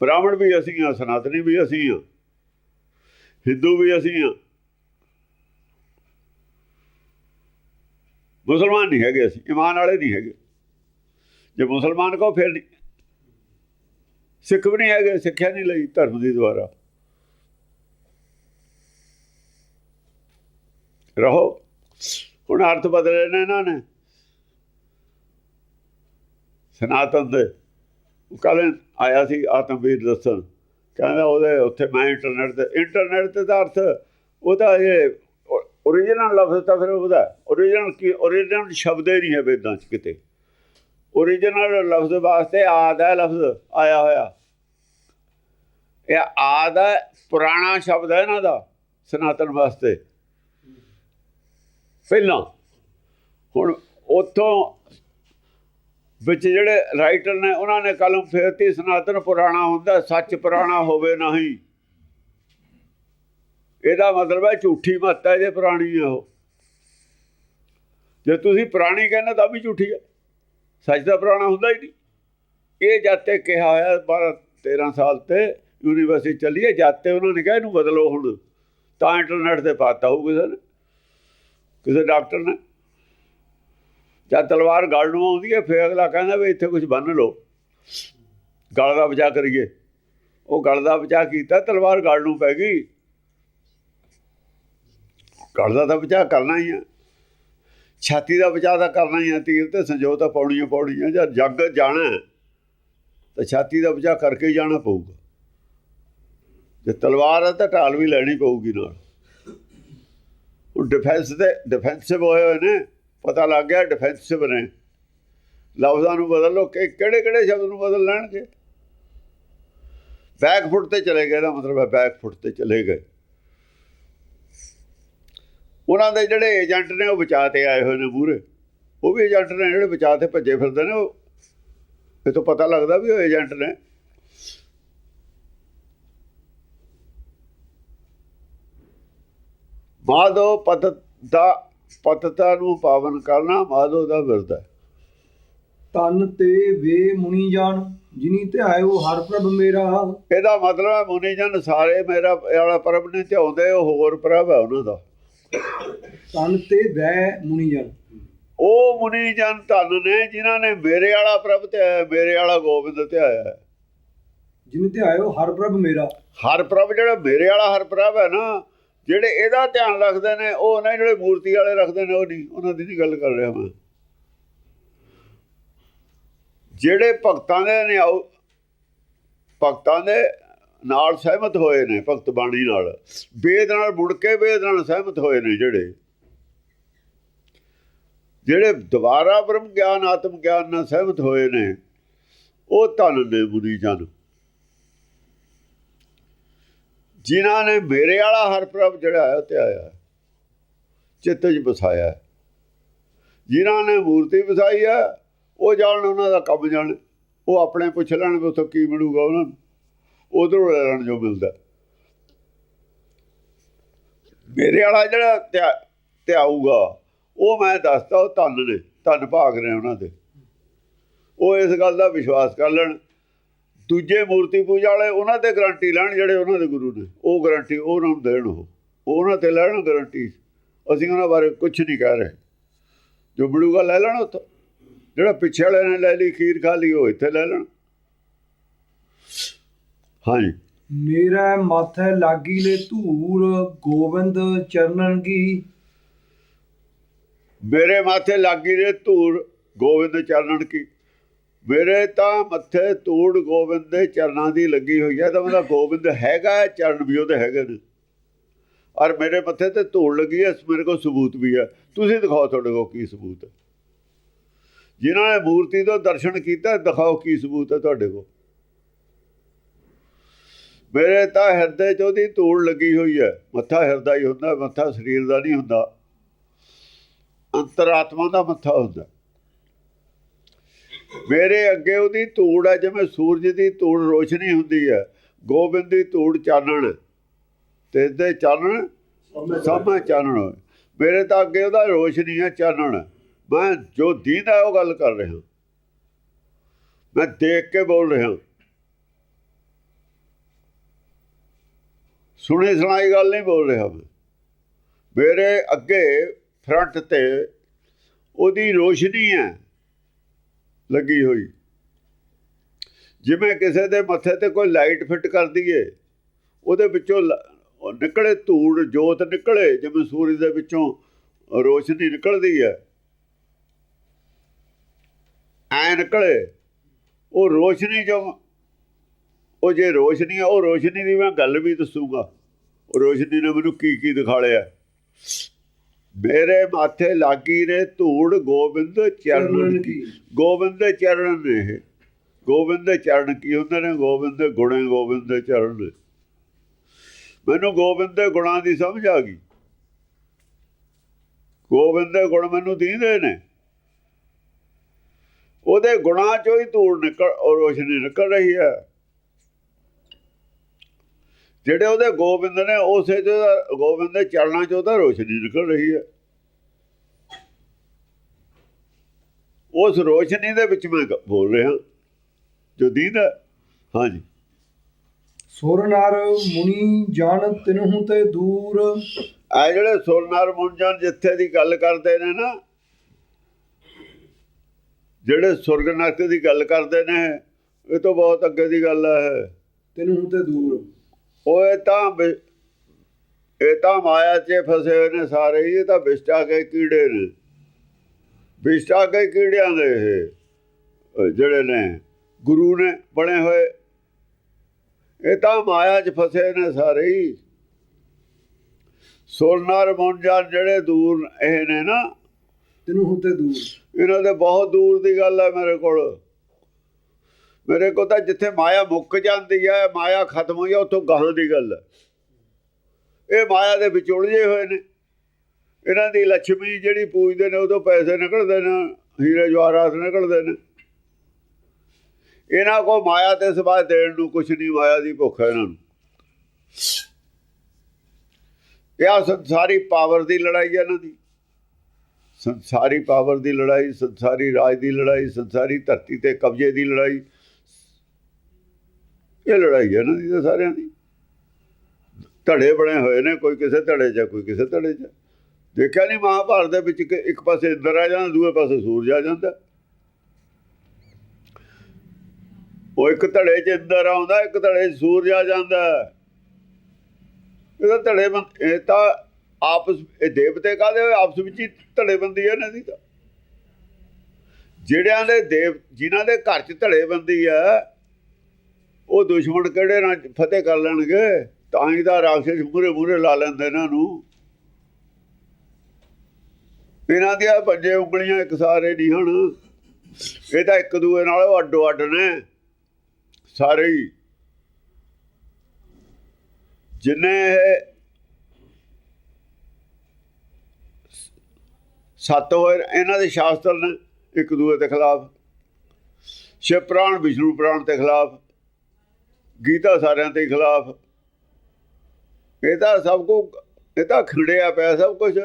ਬ੍ਰਾਹਮਣ ਵੀ ਅਸੀਂ ਹਾਂ, ਸਨਾਤਨੀ ਵੀ ਅਸੀਂ ਹਾਂ। ਹਿੰਦੂ ਵੀ ਅਸੀਂ ਹਾਂ। ਮੁਸਲਮਾਨ ਨਹੀਂ ਹੈਗੇ ਅਸੀਂ, ਇਮਾਨ ਵਾਲੇ ਨਹੀਂ ਹੈਗੇ। ਜੇ ਮੁਸਲਮਾਨ ਕਹੋ, ਫਿਰ ਨਹੀਂ। ਸਿੱਖ ਵੀ ਨਹੀਂ ਹੈਗੇ, ਸਿੱਖਿਆ ਨਹੀਂ ਲਈ ਧਰਮ ਦੀ ਦੁਆਰਾ। ਰਹੋ। ਹੁਣ ਅਰਥ ਬਦਲੇ ਨੇ ਇਹਨਾਂ ਨੇ। ਸਨਾਤਨ ਦੇ। ਕੱਲ ਆਇਆ ਸੀ ਆਤਮਵੀਰ ਦੱਸਣ। ਕਹਿੰਦਾ ਉਹਦੇ ਉੱਥੇ ਮੈਂ ਇੰਟਰਨੈਟ ਤੇ ਇੰਟਰਨੈਟ ਤੇ ਦਾ ਅਰਥ ਉਹਦਾ ਇਹ ਓਰੀਜਨਲ ਲਫ਼ਜ਼ ਤਾਂ ਫਿਰ ਉਹਦਾ ਓਰੀਜਨਲ ਕੀ ਓਰੀਜਨਲ ਸ਼ਬਦ ਹੀ ਨਹੀਂ ਹੈ ਵੇਦਾਂ 'ਚ ਕਿਤੇ। ਓਰੀਜਨਲ ਲਫ਼ਜ਼ ਵਾਸਤੇ ਆਦ ਹੈ ਲਫ਼ਜ਼ ਆਇਆ ਹੋਇਆ ਇਹ ਆਦ ਹੈ ਪੁਰਾਣਾ ਸ਼ਬਦ ਹੈ ਇਹਨਾਂ ਦਾ ਸਨਾਤਨ ਵਾਸਤੇ ਪਹਿਲਾਂ ਹੁਣ ਉੱਥੋਂ ਵਿੱਚ ਜਿਹੜੇ ਰਾਈਟਰ ਨੇ ਉਹਨਾਂ ਨੇ ਕਲਮ ਫੇਰਤੀ ਸਨਾਤਨ ਪੁਰਾਣਾ ਹੁੰਦਾ ਸੱਚ ਪੁਰਾਣਾ ਹੋਵੇ ਨਹੀਂ ਇਹਦਾ ਮਤਲਬ ਹੈ ਝੂਠੀ ਮੱਤ ਹੈ ਜੇ ਪੁਰਾਣੀ ਹੈ ਉਹ ਜੇ ਤੁਸੀਂ ਪੁਰਾਣੀ ਕਹਿੰਦੇ ਤਾਂ ਵੀ ਝੂਠੀ ਹੈ ਸੱਚ ਦਾ ਪੁਰਾਣਾ ਹੁੰਦਾ ਹੀ ਨਹੀਂ। ਇਹ ਜਾਤੇ ਕਿਹਾ ਹੋਇਆ 12 13 ਸਾਲ ਤੇ ਯੂਨੀਵਰਸਿਟੀ ਚੱਲੀਏ ਜਾਤੇ ਉਹਨਾਂ ਨੇ ਕਿਹਾ ਇਹਨੂੰ ਬਦਲੋ ਹੁਣ। ਤਾਂ ਇੰਟਰਨੈਟ ਤੇ ਪਾਤਾ ਹੋਊ ਕਿਸੇ ਨੇ, ਕਿਸੇ ਡਾਕਟਰ ਨੇ। ਜਾਂ ਤਲਵਾਰ ਗਲ ਨੂੰ ਆਉਂਦੀ ਹੈ, ਫਿਰ ਅਗਲਾ ਕਹਿੰਦਾ ਵੀ ਇੱਥੇ ਕੁਝ ਬੰਨ ਲਓ। ਗਲ ਦਾ ਬਚਾ ਕਰੀਏ। ਉਹ ਗਲ ਦਾ ਬਚਾ ਕੀਤਾ, ਤਲਵਾਰ ਗਲ ਨੂੰ ਪੈ ਗਈ। ਗਲ ਦਾ ਤਾਂ ਬਚਾ ਕਰਨਾ ਹੀ ਹੈ ਛਾਤੀ ਦਾ ਬਚਾਅ ਤਾਂ ਕਰਨਾ ਹੀ ਹੈ ਤੀਰ ਤੇ ਸੰਜੋ ਤਾਂ ਪਾਉਣੀਆਂ ਪਾਉਣੀਆਂ, ਜਾਂ ਜੱਗ ਜਾਣਾ ਤਾਂ ਛਾਤੀ ਦਾ ਬਚਾਅ ਕਰਕੇ ਹੀ ਜਾਣਾ ਪਊਗਾ। ਜੇ ਤਲਵਾਰ ਹੈ ਤਾਂ ਢਾਲ ਵੀ ਲੈਣੀ ਪਊਗੀ ਨਾਲ। ਉਹ ਡਿਫੈਂਸ ਦੇ ਡਿਫੈਂਸਿਵ ਹੋਏ ਹੋਏ ਨੇ, ਪਤਾ ਲੱਗ ਗਿਆ ਡਿਫੈਂਸਿਵ ਨੇ। ਲਫ਼ਜ਼ਾਂ ਨੂੰ ਬਦਲ ਲੋ ਕਿ ਕਿਹੜੇ ਕਿਹੜੇ ਸ਼ਬਦ ਨੂੰ ਬਦਲ ਲੈਣਗੇ? ਬੈਕ ਫੁੱਟ ਤੇ ਚਲੇ ਗਏ ਦਾ ਮਤਲਬ ਹੈ ਬੈਕ ਫੁੱਟ ਤੇ ਚਲੇ ਗਏ। ਉਹਨਾਂ ਦੇ ਜਿਹੜੇ ਏਜੰਟ ਨੇ ਉਹ ਬਚਾ ਤੇ ਆਏ ਹੋਏ ਨੇ ਮੂਰੇ ਉਹ ਵੀ ਏਜੰਟ ਨੇ ਜਿਹੜੇ ਬਚਾ ਤੇ ਭੱਜੇ ਫਿਰਦੇ ਨੇ ਉਹ। ਇਹ ਤੋਂ ਪਤਾ ਲੱਗਦਾ ਵੀ ਉਹ ਏਜੰਟ ਨੇ। ਮਾਧੋ ਪਤ ਦਾ ਪਤਤਾ ਨੂੰ ਪਾਵਨ ਕਰਨਾ ਮਾਧੋ ਦਾ ਵਿਰਦ ਹੈ। ਤਨ ਤੇ ਵੇ ਮੁਨੀ ਜਾਨ ਜਿਨੀ ਧਿਆਇਓ ਹਰ ਪ੍ਰਭ ਮੇਰਾ। ਇਹਦਾ ਮਤਲਬ ਹੈ ਮੁਨੀ ਜਨ ਸਾਰੇ ਮੇਰਾ ਵਾਲਾ ਪ੍ਰਭ ਨੇ ਧਿਆਉਂਦੇ ਉਹ ਹੋਰ ਪ੍ਰਭ ਹੈ ਉਹਨਾਂ ਦਾ। ਤਨ ਤੇ ਵੈ ਮੁਨੀ ਜਾਨ। ਉਹ ਮੁਨੀ ਜਨ ਧਨ ਨੇ ਜਿਨ੍ਹਾਂ ਨੇ ਮੇਰੇ ਵਾਲਾ ਪ੍ਰਭ ਤੇ ਮੇਰੇ ਵਾਲਾ ਗੋਬਿੰਦ ਧਿਆਇਆ ਹੈ। ਜਿਨੀ ਧਿਆਇਓ ਹਰ ਪ੍ਰਭ ਮੇਰਾ। ਹਰ ਪ੍ਰਭ ਜਿਹੜਾ ਮੇਰੇ ਵਾਲਾ ਹਰ ਪ੍ਰਭ ਹੈ ਨਾ ਜਿਹੜੇ ਇਹਦਾ ਧਿਆਨ ਰੱਖਦੇ ਨੇ ਉਹ ਨਹੀਂ ਜਿਹੜੇ ਮੂਰਤੀ ਵਾਲੇ ਰੱਖਦੇ ਨੇ ਉਹ ਨਹੀਂ ਉਹਨਾਂ ਦੀ ਨਹੀਂ ਗੱਲ ਕਰ ਰਿਹਾ ਮੈਂ। ਜਿਹੜੇ ਭਗਤਾਂ ਦੇ ਨੇ ਭਗਤਾਂ ਦੇ ਨਾਲ ਸਹਿਮਤ ਹੋਏ ਨੇ ਭਗਤ ਬਾਣੀ ਨਾਲ। ਵੇਦ ਨਾਲ ਮੁੜ ਕੇ ਵੇਦ ਨਾਲ ਸਹਿਮਤ ਹੋਏ ਨੇ ਜਿਹੜੇ। ਜਿਹੜੇ ਦੁਬਾਰਾ ਬ੍ਰਹਮ ਗਿਆਨ, ਆਤਮ ਗਿਆਨ ਨਾਲ ਸਹਿਮਤ ਹੋਏ ਨੇ, ਉਹ ਧਨ ਨੇ ਮੁਨੀ ਜਨ ਜਿਨ੍ਹਾਂ ਨੇ ਮੇਰੇ ਵਾਲਾ ਹਰ ਪ੍ਰਭ ਜਿਹੜਾ ਹੈ ਤੇ ਆਇਆ ਚਿੱਤ 'ਚ ਵਸਾਇਆ ਹੈ। ਜਿਨ੍ਹਾਂ ਨੇ ਮੂਰਤੀ ਵਸਾਈ ਹੈ, ਉਹ ਜਾਣ ਉਹਨਾਂ ਦਾ ਕੰਮ ਜਾਣ। ਉਹ ਆਪਣੇ ਪੁੱਛ ਲੈਣ ਵੀ ਉੱਥੋਂ ਕੀ ਮਿਲੂਗਾ ਉਹਨਾਂ ਨੂੰ। ਉਧਰੋਂ ਲੈ ਲੈਣ ਜੋ ਮਿਲਦਾ। ਮੇਰੇ ਵਾਲਾ ਜਿਹੜਾ ਧਿਆ- ਧਿਆਊਗਾ, ਉਹ ਮੈਂ ਦੱਸਦਾ ਉਹ ਧੰਨ ਨੇ, ਧੰਨ ਭਾਗ ਨੇ ਉਹਨਾਂ ਦੇ। ਉਹ ਇਸ ਗੱਲ ਦਾ ਵਿਸ਼ਵਾਸ ਕਰ ਲੈਣ। ਦੂਜੇ ਮੂਰਤੀ ਪੂਜਾ ਵਾਲੇ ਉਹਨਾਂ ਤੇ ਗਰੰਟੀ ਲੈਣ ਜਿਹੜੇ ਉਹਨਾਂ ਦੇ ਗੁਰੂ ਨੇ। ਉਹ ਗਰੰਟੀ ਉਹਨਾਂ ਨੂੰ ਦੇਣ ਉਹ। ਉਹਨਾਂ ਤੇ ਲੈਣ ਗਰੰਟੀ ਅਸੀਂ ਉਹਨਾਂ ਬਾਰੇ ਕੁਝ ਨਹੀਂ ਕਹਿ ਰਹੇ। ਜੋ ਮਿਲੂਗਾ ਲੈ ਲੈਣ ਉੱਥੋਂ। ਜਿਹੜਾ ਪਿੱਛੇ ਵਾਲੇ ਨੇ ਲੈ ਲਈ, ਖੀਰ ਖਾ ਲਈ, ਉਹ ਇੱਥੇ ਲੈ ਲੈਣ। ਹਾਂਜੀ। ਮੇਰਾ ਮਾਥੇ ਲਾਗੀ ਲੈ ਧੂਰ ਗੋਬਿੰਦ ਚਰਨਨ ਕੀ। ਮੇਰੇ ਮਾਥੇ ਲੱਗੀ ਰੇ ਧੂੜ ਗੋਬਿੰਦ ਚਰਨਨ ਕੀ। ਮੇਰੇ ਤਾਂ ਮੱਥੇ ਤੂੜ ਗੋਬਿੰਦ ਦੇ ਚਰਨਾਂ ਦੀ ਲੱਗੀ ਹੋਈ ਹੈ ਤਾਂ ਉਹਦਾ ਗੋਬਿੰਦ ਹੈਗਾ ਚਰਨ ਵੀ ਉਹਦੇ ਹੈਗੇ ਨੇ। ਔਰ ਮੇਰੇ ਮੱਥੇ ਤੇ ਧੂੜ ਲੱਗੀ ਹੈ ਮੇਰੇ ਕੋਲ ਸਬੂਤ ਵੀ ਹੈ। ਤੁਸੀਂ ਦਿਖਾਓ ਤੁਹਾਡੇ ਕੋਲ ਕੀ ਸਬੂਤ ਹੈ। ਜਿਨ੍ਹਾਂ ਨੇ ਮੂਰਤੀ ਤੋਂ ਦਰਸ਼ਨ ਕੀਤਾ ਦਿਖਾਓ ਕੀ ਸਬੂਤ ਹੈ ਤੁਹਾਡੇ ਕੋਲ। ਮੇਰੇ ਤਾਂ ਹਿਰਦੇ 'ਚ ਉਹਦੀ ਧੂੜ ਲੱਗੀ ਹੋਈ ਹੈ। ਮੱਥਾ ਹਿਰਦਾ ਹੀ ਹੁੰਦਾ ਮੱਥਾ ਸਰੀਰ ਦਾ ਨਹੀਂ ਹੁੰਦਾ। ਅੰਤਰਾਤਮਾ ਦਾ ਮੱਥਾ ਹੁੰਦਾ। ਮੇਰੇ ਅੱਗੇ ਉਹਦੀ ਧੂੜ ਹੈ ਜਿਵੇਂ ਸੂਰਜ ਦੀ ਧੂੜ ਰੋਸ਼ਨੀ ਹੁੰਦੀ ਹੈ। ਗੋਬਿੰਦ ਦੀ ਧੂੜ ਚਾਨਣ। ਤੇ ਇਹਦੇ ਚਾਨਣ ਸਾਹਮਣੇ ਚਾਨਣ। ਮੇਰੇ ਤਾਂ ਅੱਗੇ ਉਹਦਾ ਰੋਸ਼ਨੀ ਹੈ ਚਾਨਣ। ਮੈਂ ਜੋ ਦੀਦਾ ਉਹ ਗੱਲ ਕਰ ਰਿਹਾ। ਮੈਂ ਦੇਖ ਕੇ ਬੋਲ ਰਿਹਾ। ਸੁਣੀ ਸੁਣਾਈ ਗੱਲ ਨਹੀਂ ਬੋਲ ਰਿਹਾ ਮੈਂ ਮੇਰੇ ਅੱਗੇ ਫਰੰਟ ਤੇ ਉਹਦੀ ਰੋਸ਼ਨੀ ਹੈ ਲੱਗੀ ਹੋਈ। ਜਿਵੇਂ ਕਿਸੇ ਦੇ ਮੱਥੇ ਤੇ ਕੋਈ ਲਾਈਟ ਫਿੱਟ ਕਰ ਦਈਏ ਉਹਦੇ ਵਿੱਚੋਂ ਲ- ਨਿਕਲੇ ਧੂੜ, ਜੋਤ ਨਿਕਲੇ ਜਿਵੇਂ ਸੂਰਜ ਦੇ ਵਿੱਚੋਂ ਰੋਸ਼ਨੀ ਨਿਕਲਦੀ ਹੈ ਐ ਨਿਕਲੇ, ਉਹ ਰੋਸ਼ਨੀ ਜੋ, ਉਹ ਜੇ ਰੋਸ਼ਨੀ ਹੈ ਉਹ ਰੋਸ਼ਨੀ ਦੀ ਮੈਂ ਗੱਲ ਵੀ ਦੱਸੂਗਾ। ਰੋਸ਼ਨੀ ਨੇ ਮੈਨੂੰ ਕੀ ਕੀ ਦਿਖਾਲਿਆ ਮੇਰੇ ਮਾਥੇ ਲਾਗੀ ਨੇ ਧੂੜ ਗੋਬਿੰਦ ਚਰਨ ਕੀ। ਗੋਬਿੰਦ ਦੇ ਚਰਨ ਨੇ ਗੋਬਿੰਦ ਦੇ ਚਰਨ ਕੀ ਹੁੰਦੇ ਨੇ? ਗੋਬਿੰਦ ਦੇ ਗੁਣੇ ਗੋਬਿੰਦ ਦੇ ਚਰਨ। ਮੈਨੂੰ ਗੋਬਿੰਦ ਦੇ ਗੁਣਾਂ ਦੀ ਸਮਝ ਆ ਗਈ। ਗੋਬਿੰਦ ਦੇ ਗੁਣ ਮੈਨੂੰ ਦੀਂਦੇ ਨੇ। ਉਹਦੇ ਗੁਣਾਂ ਚੋਂ ਹੀ ਧੂੜ ਨਿਕਲ ਰੋਸ਼ਨੀ ਨਿਕਲ ਰਹੀ ਹੈ। ਜਿਹੜੇ ਉਹਦੇ ਗੋਬਿੰਦ ਨੇ ਉਸੇ ਚ ਗੋਬਿੰਦ ਦੇ ਚਰਨਾਂ ਚੋਂ ਤਾਂ ਰੋਸ਼ਨੀ ਨਿਕਲ ਰਹੀ ਹੈ। ਉਸ ਰੋਸ਼ਨੀ ਦੇ ਵਿੱਚ ਮੈਂ ਬੋਲ ਰਿਹਾ। ਜੋ ਦੀਦਾ ਹਾਂਜੀ। ਸੁਰ ਨਰ ਮੁਨੀ ਜਨ ਤਿਨਹੂ ਤੇ ਦੂਰ। ਆ ਜਿਹੜੇ ਸੁਰਨਾਰ ਮੁੰਜਨ ਜਿੱਥੇ ਦੀ ਗੱਲ ਕਰਦੇ ਨੇ ਨਾ ਜਿਹੜੇ ਸੁਰਗ ਨਰਕ ਦੀ ਗੱਲ ਕਰਦੇ ਨੇ ਇਹ ਤਾਂ ਬਹੁਤ ਅੱਗੇ ਦੀ ਗੱਲ ਹੈ। ਤਿਨਹੂ ਤੇ ਦੂਰ। ਉਹ ਇਹ ਤਾਂ ਇਹ ਤਾਂ ਮਾਇਆ 'ਚ ਫਸੇ ਹੋਏ ਨੇ ਸਾਰੇ ਹੀ, ਇਹ ਤਾਂ ਵਿਸ਼ਟਾ ਕੇ ਕੀੜੇ ਨੇ। ਵਿਸ਼ਟਾ ਕੇ ਕੀੜਿਆਂ ਦੇ ਇਹ ਜਿਹੜੇ ਨੇ ਗੁਰੂ ਨੇ ਬਣੇ ਹੋਏ। ਇਹ ਤਾਂ ਮਾਇਆ 'ਚ ਫਸੇ ਨੇ ਸਾਰੇ ਹੀ। ਸੋਨਾਰ ਮੁੰਜਾਨ ਜਿਹੜੇ ਦੂਰ ਇਹ ਨੇ ਨਾ ਤਿਨਹੂ ਤੇ ਦੂਰ। ਇਹਨਾਂ ਦੇ ਬਹੁਤ ਦੂਰ ਦੀ ਗੱਲ ਹੈ ਮੇਰੇ ਕੋਲ। ਮੇਰੇ ਕੋਲ ਤਾਂ ਜਿੱਥੇ ਮਾਇਆ ਮੁੱਕ ਜਾਂਦੀ ਹੈ, ਮਾਇਆ ਖਤਮ ਹੋਈ ਹੈ, ਉੱਥੋਂ ਗਾਹਾਂ ਦੀ ਗੱਲ ਹੈ। ਇਹ ਮਾਇਆ ਦੇ ਵਿੱਚ ਉਲਝੇ ਹੋਏ ਨੇ। ਇਹਨਾਂ ਦੀ ਲక్ష్ਮੀ ਜਿਹੜੀ ਪੂਜਦੇ ਨੇ, ਉਦੋਂ ਪੈਸੇ ਨਿਕਲਦੇ ਨੇ, ਹੀਰੇ ਜਵਾਹਰਾਤ ਨਿਕਲਦੇ ਨੇ। ਇਹਨਾਂ ਕੋ ਮਾਇਆ ਤੇ ਸਬਾ ਦੇਣ ਨੂੰ ਕੁਛ ਨਹੀਂ, ਮਾਇਆ ਦੀ ਭੁੱਖ ਹੈ ਇਹਨਾਂ ਨੂੰ। ਇਹ ਸੰਸਾਰੀ ਪਾਵਰ ਦੀ ਲੜਾਈ ਹੈ ਇਹਨਾਂ ਦੀ। ਸੰਸਾਰੀ ਪਾਵਰ ਦੀ ਲੜਾਈ, ਸੰਸਾਰੀ ਰਾਜ ਦੀ ਲੜਾਈ, ਸੰਸਾਰੀ ਧਰਤੀ ਤੇ ਕਬਜ਼ੇ ਦੀ ਲੜਾਈ ਇਹ ਲੜਾਈ ਹੈ ਨਾ ਦੀ ਤਾਂ ਸਾਰਿਆਂ ਦੀ। ਧੜੇ ਬਣੇ ਹੋਏ ਨੇ, ਕੋਈ ਕਿਸੇ ਧੜੇ 'ਚ, ਕੋਈ ਕਿਸੇ ਧੜੇ 'ਚ। ਦੇਖਿਆ ਨਹੀਂ ਮਹਾਭਾਰਤ ਦੇ ਵਿੱਚ ਇੱਕ ਪਾਸੇ ਇੰਦਰ ਆ ਜਾਂਦਾ, ਦੂਏ ਪਾਸੇ ਸੂਰਜ ਆ ਜਾਂਦਾ। ਉਹ ਇੱਕ ਧੜੇ 'ਚ ਇੰਦਰ ਆਉਂਦਾ, ਇੱਕ ਧੜੇ 'ਚ ਸੂਰਜ ਆ ਜਾਂਦਾ। ਇਹਦਾ ਧੜੇ ਬੰ- ਇਹ ਤਾਂ ਆਪਸ, ਇਹ ਦੇਵਤੇ ਕਾਦੇ ਹੋਏ? ਆਪਸ ਵਿੱਚ ਹੀ ਧੜੇਬੰਦੀ ਹੈ ਇਹਨਾਂ ਦੀ ਤਾਂ। ਜਿਹੜਿਆਂ ਦੇ ਦੇਵ, ਜਿਨ੍ਹਾਂ ਦੇ ਘਰ 'ਚ ਧੜੇਬੰਦੀ ਹੈ ਉਹ ਦੁਸ਼ਮਣ ਕਿਹੜੇ ਨਾਲ ਫਤਿਹ ਕਰ ਲੈਣਗੇ? ਤਾਂ ਹੀ ਤਾਂ ਰਾਖਸ਼ ਮੂਰੇ ਮੂਰੇ ਲਾ ਲੈਂਦੇ ਇਹਨਾਂ ਨੂੰ ਇਹਨਾਂ। ਦੀਆਂ ਪੰਜੇ ਉਂਗਲੀਆਂ ਇੱਕ ਸਾਰੇ ਨਹੀਂ ਹਨ। ਇਹ ਤਾਂ ਇੱਕ ਦੂਏ ਨਾਲ ਅੱਡੋ ਅੱਡ ਨੇ। ਸਾਰੇ ਹੀ। ਜਿੰਨੇ ਇਹ ਸੱਤ ਹੋਏ ਇਹਨਾਂ ਦੇ ਸ਼ਾਸਤਰ ਨੇ ਇੱਕ ਦੂਏ ਦੇ ਖਿਲਾਫ। ਸ਼ਿਵ ਪ੍ਰਾਣ, ਵਿਸ਼ਨੂੰ ਪ੍ਰਾਣ ਦੇ ਖਿਲਾਫ। ਗੀਤਾ ਸਾਰਿਆਂ ਦੇ ਖਿਲਾਫ। ਇਹ ਤਾਂ ਸਭ ਕੋ, ਇਹ ਤਾਂ ਖੰਡਿਆ ਪਿਆ ਸਭ ਕੁਝ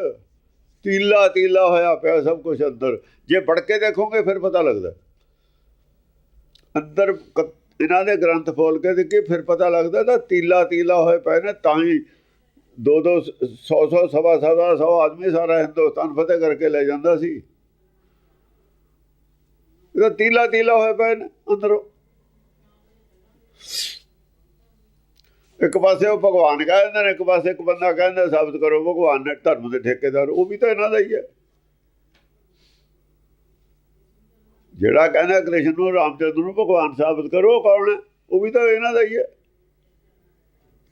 ਤੀਲਾ ਤੀਲਾ ਹੋਇਆ ਪਿਆ ਸਭ ਕੁਝ ਅੰਦਰ। ਜੇ ਵੜ ਕੇ ਦੇਖੋਗੇ ਫਿਰ ਪਤਾ ਲੱਗਦਾ। ਅੰਦਰ ਇਹਨਾਂ ਦੇ ਗ੍ਰੰਥ ਫੋਲ ਕੇ ਦੇਖੀ ਫਿਰ ਪਤਾ ਲੱਗਦਾ ਤਾਂ ਤੀਲਾ ਤੀਲਾ ਹੋਏ ਪਏ ਨੇ, ਤਾਂ ਹੀ ਦੋ ਦੋ ਸੌ ਸੌ ਸਵਾ ਸਵਾ, ਸੌ ਆਦਮੀ ਸਾਰਾ ਹਿੰਦੁਸਤਾਨ ਫਤਿਹ ਕਰਕੇ ਲੈ ਜਾਂਦਾ ਸੀ। ਇਹਦਾ ਤੀਲਾ ਤੀਲਾ ਹੋਇਆ ਪਏ ਨੇ ਅੰਦਰੋਂ। ਇੱਕ ਪਾਸੇ ਉਹ ਭਗਵਾਨ ਕਹਿੰਦੇ ਨੇ, ਇੱਕ ਪਾਸੇ ਇੱਕ ਬੰਦਾ ਕਹਿੰਦਾ ਸਾਬਤ ਕਰੋ, ਭਗਵਾਨ ਨੇ ਧਰਮ ਦੇ ਠੇਕੇਦਾਰ, ਉਹ ਵੀ ਤਾਂ ਇਹਨਾਂ ਦਾ ਹੀ ਹੈ। ਜਿਹੜਾ ਕਹਿੰਦਾ ਕ੍ਰਿਸ਼ਨ ਨੂੰ, ਰਾਮਚੰਦਰ ਨੂੰ ਭਗਵਾਨ ਸਾਬਤ ਕਰੋ, ਉਹ ਕੌਣ ਹੈ? ਉਹ ਵੀ ਤਾਂ ਇਹਨਾਂ ਦਾ ਹੀ ਹੈ।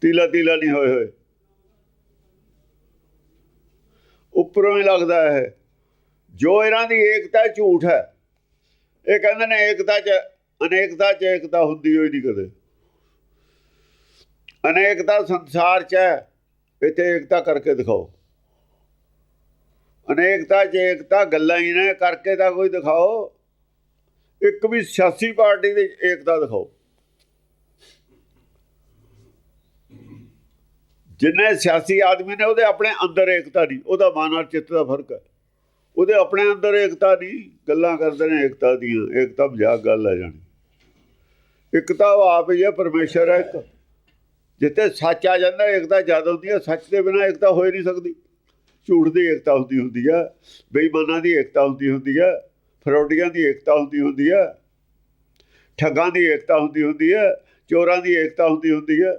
ਤੀਲਾ ਤੀਲਾ ਨਹੀਂ ਹੋਏ ਹੋਏ। ਉੱਪਰੋਂ ਹੀ ਲੱਗਦਾ ਹੈ। ਜੋ ਇਹਨਾਂ ਦੀ ਏਕਤਾ ਝੂਠ ਹੈ, ਇਹ ਕਹਿੰਦੇ ਨੇ ਏਕਤਾ 'ਚ, ਅਨੇਕਤਾ 'ਚ ਏਕਤਾ ਹੁੰਦੀ ਹੋਈ ਨਹੀਂ ਕਦੇ। ਅਨੇਕਤਾ ਸੰਸਾਰ 'ਚ ਹੈ, ਇੱਥੇ ਏਕਤਾ ਕਰਕੇ ਦਿਖਾਓ। ਅਨੇਕਤਾ 'ਚ ਏਕਤਾ ਗੱਲਾਂ ਹੀ ਨੇ, ਕਰਕੇ ਤਾਂ ਕੋਈ ਦਿਖਾਓ। ਇੱਕ ਵੀ ਸਿਆਸੀ ਪਾਰਟੀ ਦੀ ਏਕਤਾ ਦਿਖਾਓ। ਜਿੰਨੇ ਸਿਆਸੀ ਆਦਮੀ ਨੇ, ਉਹਦੇ ਆਪਣੇ ਅੰਦਰ ਏਕਤਾ ਨਹੀਂ, ਉਹਦਾ ਮਨ ਔਰ ਚਿੱਤ ਦਾ ਫ਼ਰਕ ਹੈ। ਉਹਦੇ ਆਪਣੇ ਅੰਦਰ ਏਕਤਾ ਨਹੀਂ, ਗੱਲਾਂ ਕਰਦੇ ਨੇ ਏਕਤਾ ਦੀਆਂ, ਏਕਤਾ ਮਜ਼ਾਕ ਗੱਲ ਹੈ ਜਾਣੀ। ਇੱਕ ਤਾਂ ਉਹ ਆਪ ਹੀ ਹੈ, ਪਰਮੇਸ਼ਰ ਹੈ ਇੱਕ। ਜਿੱਥੇ ਸੱਚ ਆ ਜਾਂਦਾ, ਏਕਤਾ ਜ਼ਿਆਦਾ ਹੁੰਦੀ ਹੈ ਸੱਚ ਦੇ ਬਿਨਾ ਏਕਤਾ ਹੋ ਹੀ ਨਹੀਂ ਸਕਦੀ। ਝੂਠ ਦੀ ਏਕਤਾ ਹੁੰਦੀ ਹੁੰਦੀ ਹੈ ਬੇਈਮਾਨਾਂ ਦੀ ਏਕਤਾ ਹੁੰਦੀ ਹੁੰਦੀ ਹੈ ਫਰੋਡੀਆਂ ਦੀ ਏਕਤਾ ਹੁੰਦੀ ਹੁੰਦੀ ਹੈ ਠੱਗਾਂ ਦੀ ਏਕਤਾ ਹੁੰਦੀ ਹੁੰਦੀ ਹੈ ਚੋਰਾਂ ਦੀ ਏਕਤਾ ਹੁੰਦੀ ਹੁੰਦੀ ਹੈ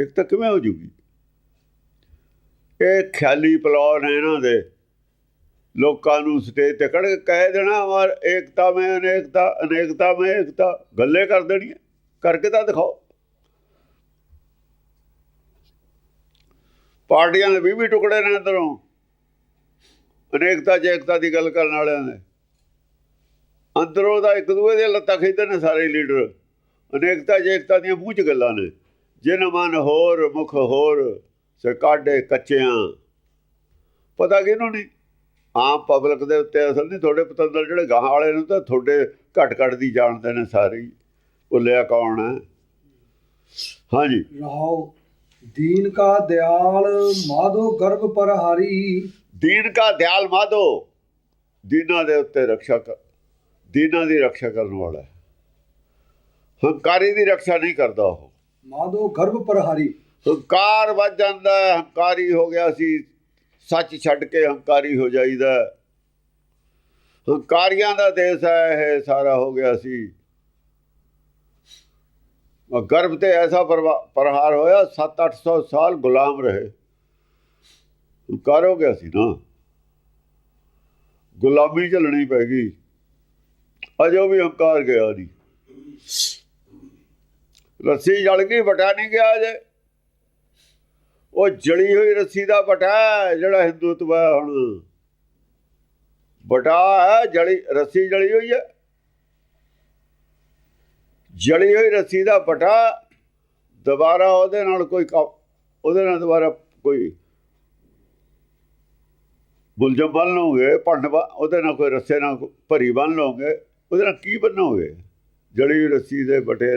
ਏਕਤਾ ਕਿਵੇਂ ਹੋ ਜੂਗੀ? ਇਹ ਖਿਆਲੀ ਪਲਾਅ ਨੇ ਇਹਨਾਂ ਦੇ। ਲੋਕਾਂ ਨੂੰ ਸਟੇਜ ਤੇ ਖੜ ਕੇ ਕਹਿ ਦੇਣਾ ਹਮਾਰ ਏਕਤਾ ਮੈਂ ਅਨੇਕਤਾ ਅਨੇਕਤਾ ਮੈਂ ਏਕਤਾ। ਗੱਲੇ ਕਰ ਦੇਣੀਆਂ। ਕਰਕੇ ਤਾਂ ਦਿਖਾਓ। ਪਾਰਟੀਆਂ ਦੇ 20 ਟੁਕੜੇ ਨੇ ਅੰਦਰੋਂ ਅਨੇਕਤਾ ਚ ਏਕਤਾ ਦੀ ਗੱਲ ਕਰਨ ਵਾਲਿਆਂ ਨੇ। ਅੰਦਰੋਂ ਦਾ ਇੱਕ ਦੂਏ ਦੇ ਲੱਤਾਂ ਖਿੱਚਦੇ ਨੇ ਸਾਰੇ ਲੀਡਰ। ਅਨੇਕਤਾ ਚ ਏਕਤਾ ਦੀਆਂ ਮੂੰਹ ਚ ਗੱਲਾਂ ਨੇ। ਜਿਨ ਮਨ ਹੋਰ, ਮੁਖ ਹੋਰ, ਸੇ ਕਾਢੇ ਕੱਚਿਆਂ। ਪਤਾ ਕਿਹਨੂੰ ਨਹੀਂ? ਆਮ ਪਬਲਿਕ ਦੇ ਉੱਤੇ ਅਸਲ ਨਹੀਂ। ਤੁਹਾਡੇ ਪਤੰਦਰ ਜਿਹੜੇ ਗਾਹਾਂ ਵਾਲੇ ਨੂੰ ਤਾਂ ਤੁਹਾਡੇ ਘਟ ਘਟ ਦੀ ਜਾਣਦੇ ਨੇ ਸਾਰੇ ਉਹ ਲਿਆ ਕੌਣ ਹੈ? ਹਾਂਜੀ। ਰਹਾਉ ਦੀਨ ਕਾ ਦਿਆਲ ਮਾਧੋ ਗਰਭ ਪਰ ਹਾਰੀ ਦੀਨ ਕਾ ਦਿਆਲ ਮਾਧੋ ਦੀਨਾਂ ਦੇ ਉੱਤੇ ਰਕਸ਼ਾ ਕਰ ਦੀਨਾਂ ਦੀ ਰੱਖਿਆ ਕਰਨ ਵਾਲਾ ਹੈ। ਹੰਕਾਰੀ ਦੀ ਰੱਖਿਆ ਨਹੀਂ ਕਰਦਾ ਉਹ। ਮਾਧੋ ਗਰਭ ਪਰ ਹਾਰੀ ਹੰਕਾਰ ਵੱਜ ਜਾਂਦਾ ਹੈ, ਹੰਕਾਰੀ ਹੋ ਗਿਆ ਸੀ ਸੱਚ ਛੱਡ ਕੇ ਹੰਕਾਰੀ ਹੋ ਜਾਈਦਾ। ਹੰਕਾਰੀਆਂ ਦਾ ਦੇਸ਼ ਹੈ ਇਹ ਸਾਰਾ ਹੋ ਗਿਆ ਸੀ। ਗਰਭ ਤੇ ਐਸਾ ਪਰਵਾ- ਪ੍ਰਹਾਰ ਹੋਇਆ 7-800 ਸਾਲ ਗੁਲਾਮ ਰਹੇ ਹੰਕਾਰ ਹੋ ਗਿਆ ਸੀ ਨਾ ਗੁਲਾਮੀ ਝੱਲਣੀ ਪੈ ਗਈ ਅਜੋ ਵੀ ਹੰਕਾਰ ਗਿਆ ਨਹੀਂ ਰੱਸੀ ਜਲ ਗਈ ਵਟਾ ਨਹੀਂ ਗਿਆ ਜੇ ਉਹ ਜਲੀ ਹੋਈ ਰੱਸੀ ਦਾ ਵਟਾ ਜਿਹੜਾ ਹਿੰਦੂਤਵ ਹੈ ਹੁਣ ਵਟਾ ਹੈ ਜਲੀ ਰੱਸੀ ਜਲੀ ਹੋਈ ਹੈ ਜਲੀ ਹੋਈ ਰੱਸੀ ਦਾ ਵਟਾ ਦੁਬਾਰਾ ਉਹਦੇ ਨਾਲ ਕੋਈ ਕੰਮ- ਉਹਦੇ ਨਾਲ ਦੁਬਾਰਾ ਕੋਈ ਬੁਲਜਮ ਬੰਨ ਲਓਗੇ, ਭੰਡ ਬਾ- ਉਹਦੇ ਨਾਲ ਕੋਈ ਰੱਸੇ ਨਾਲ ਭਰੀ ਬੰਨ ਲਓਗੇ, ਉਹਦੇ ਨਾਲ ਕੀ ਬੰਨੋਗੇ ਜਲੀ ਹੋਈ ਰੱਸੀ ਦੇ ਬਟੇ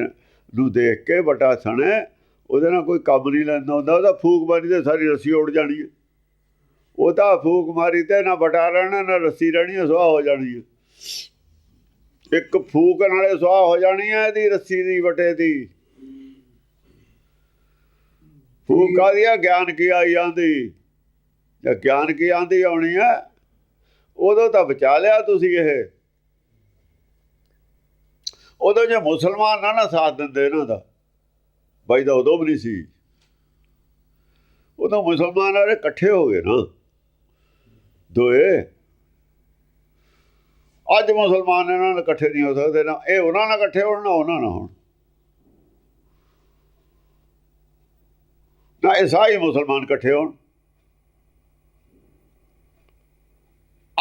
ਨੂੰ ਦੇਖ ਕੇ ਬਟਾ ਸਣੇ, ਉਹਦੇ ਨਾਲ ਕੋਈ ਕੰਮ ਨਹੀਂ ਲੈਂਦਾ ਹੁੰਦਾ, ਉਹਦਾ ਫੂਕ ਮਾਰੀ ਤੇ ਸਾਰੀ ਰੱਸੀ ਉੱਡ ਜਾਣੀ ਹੈ। ਉਹ ਤਾਂ ਫੂਕ ਮਾਰੀ ਤੇ ਨਾ ਬਟਾ ਰਹਿਣਾ ਨਾ ਰੱਸੀ ਰਹਿਣੀ ਹੈ ਸੁਆਹ ਹੋ ਜਾਣੀ ਹੈ। ਇੱਕ ਫੂਕ ਨਾਲੇ ਸੁਆਹ ਹੋ ਜਾਣੀ ਹੈ ਇਹਦੀ, ਰੱਸੀ ਦੀ, ਵਟੇ ਦੀ। ਫੂਕ ਕਾਦੀ ਆ ਗਿਆਨ ਕੀ ਆਈ ਜਾਂਦੀ? ਜਾਂ ਗਿਆਨ ਕੀ ਆਂਦੀ ਆਉਣੀ ਹੈ ਉਦੋਂ ਤਾਂ ਬਚਾ ਲਿਆ ਤੁਸੀਂ ਇਹ। ਉਦੋਂ ਜੇ ਮੁਸਲਮਾਨ ਨਾ ਨਾ ਸਾਥ ਦਿੰਦੇ ਇਹਨਾਂ ਦਾ, ਬਾਈ ਦਾ ਉਦੋਂ ਵੀ ਨਹੀਂ ਸੀ। ਉਦੋਂ ਮੁਸਲਮਾਨ ਆਰੇ ਇਕੱਠੇ ਹੋ ਗਏ ਨਾ। ਦੋਏ ਅੱਜ ਮੁਸਲਮਾਨ ਇਹਨਾਂ ਨਾਲ ਇਕੱਠੇ ਨਹੀਂ ਹੋ ਸਕਦੇ, ਨਾ ਇਹ ਉਹਨਾਂ ਨਾਲ ਇਕੱਠੇ ਹੋਣ, ਨਾ ਉਹਨਾਂ ਨਾਲ ਹੋਣ। ਨਾ ਈਸਾਈ ਮੁਸਲਮਾਨ ਇਕੱਠੇ ਹੋਣ।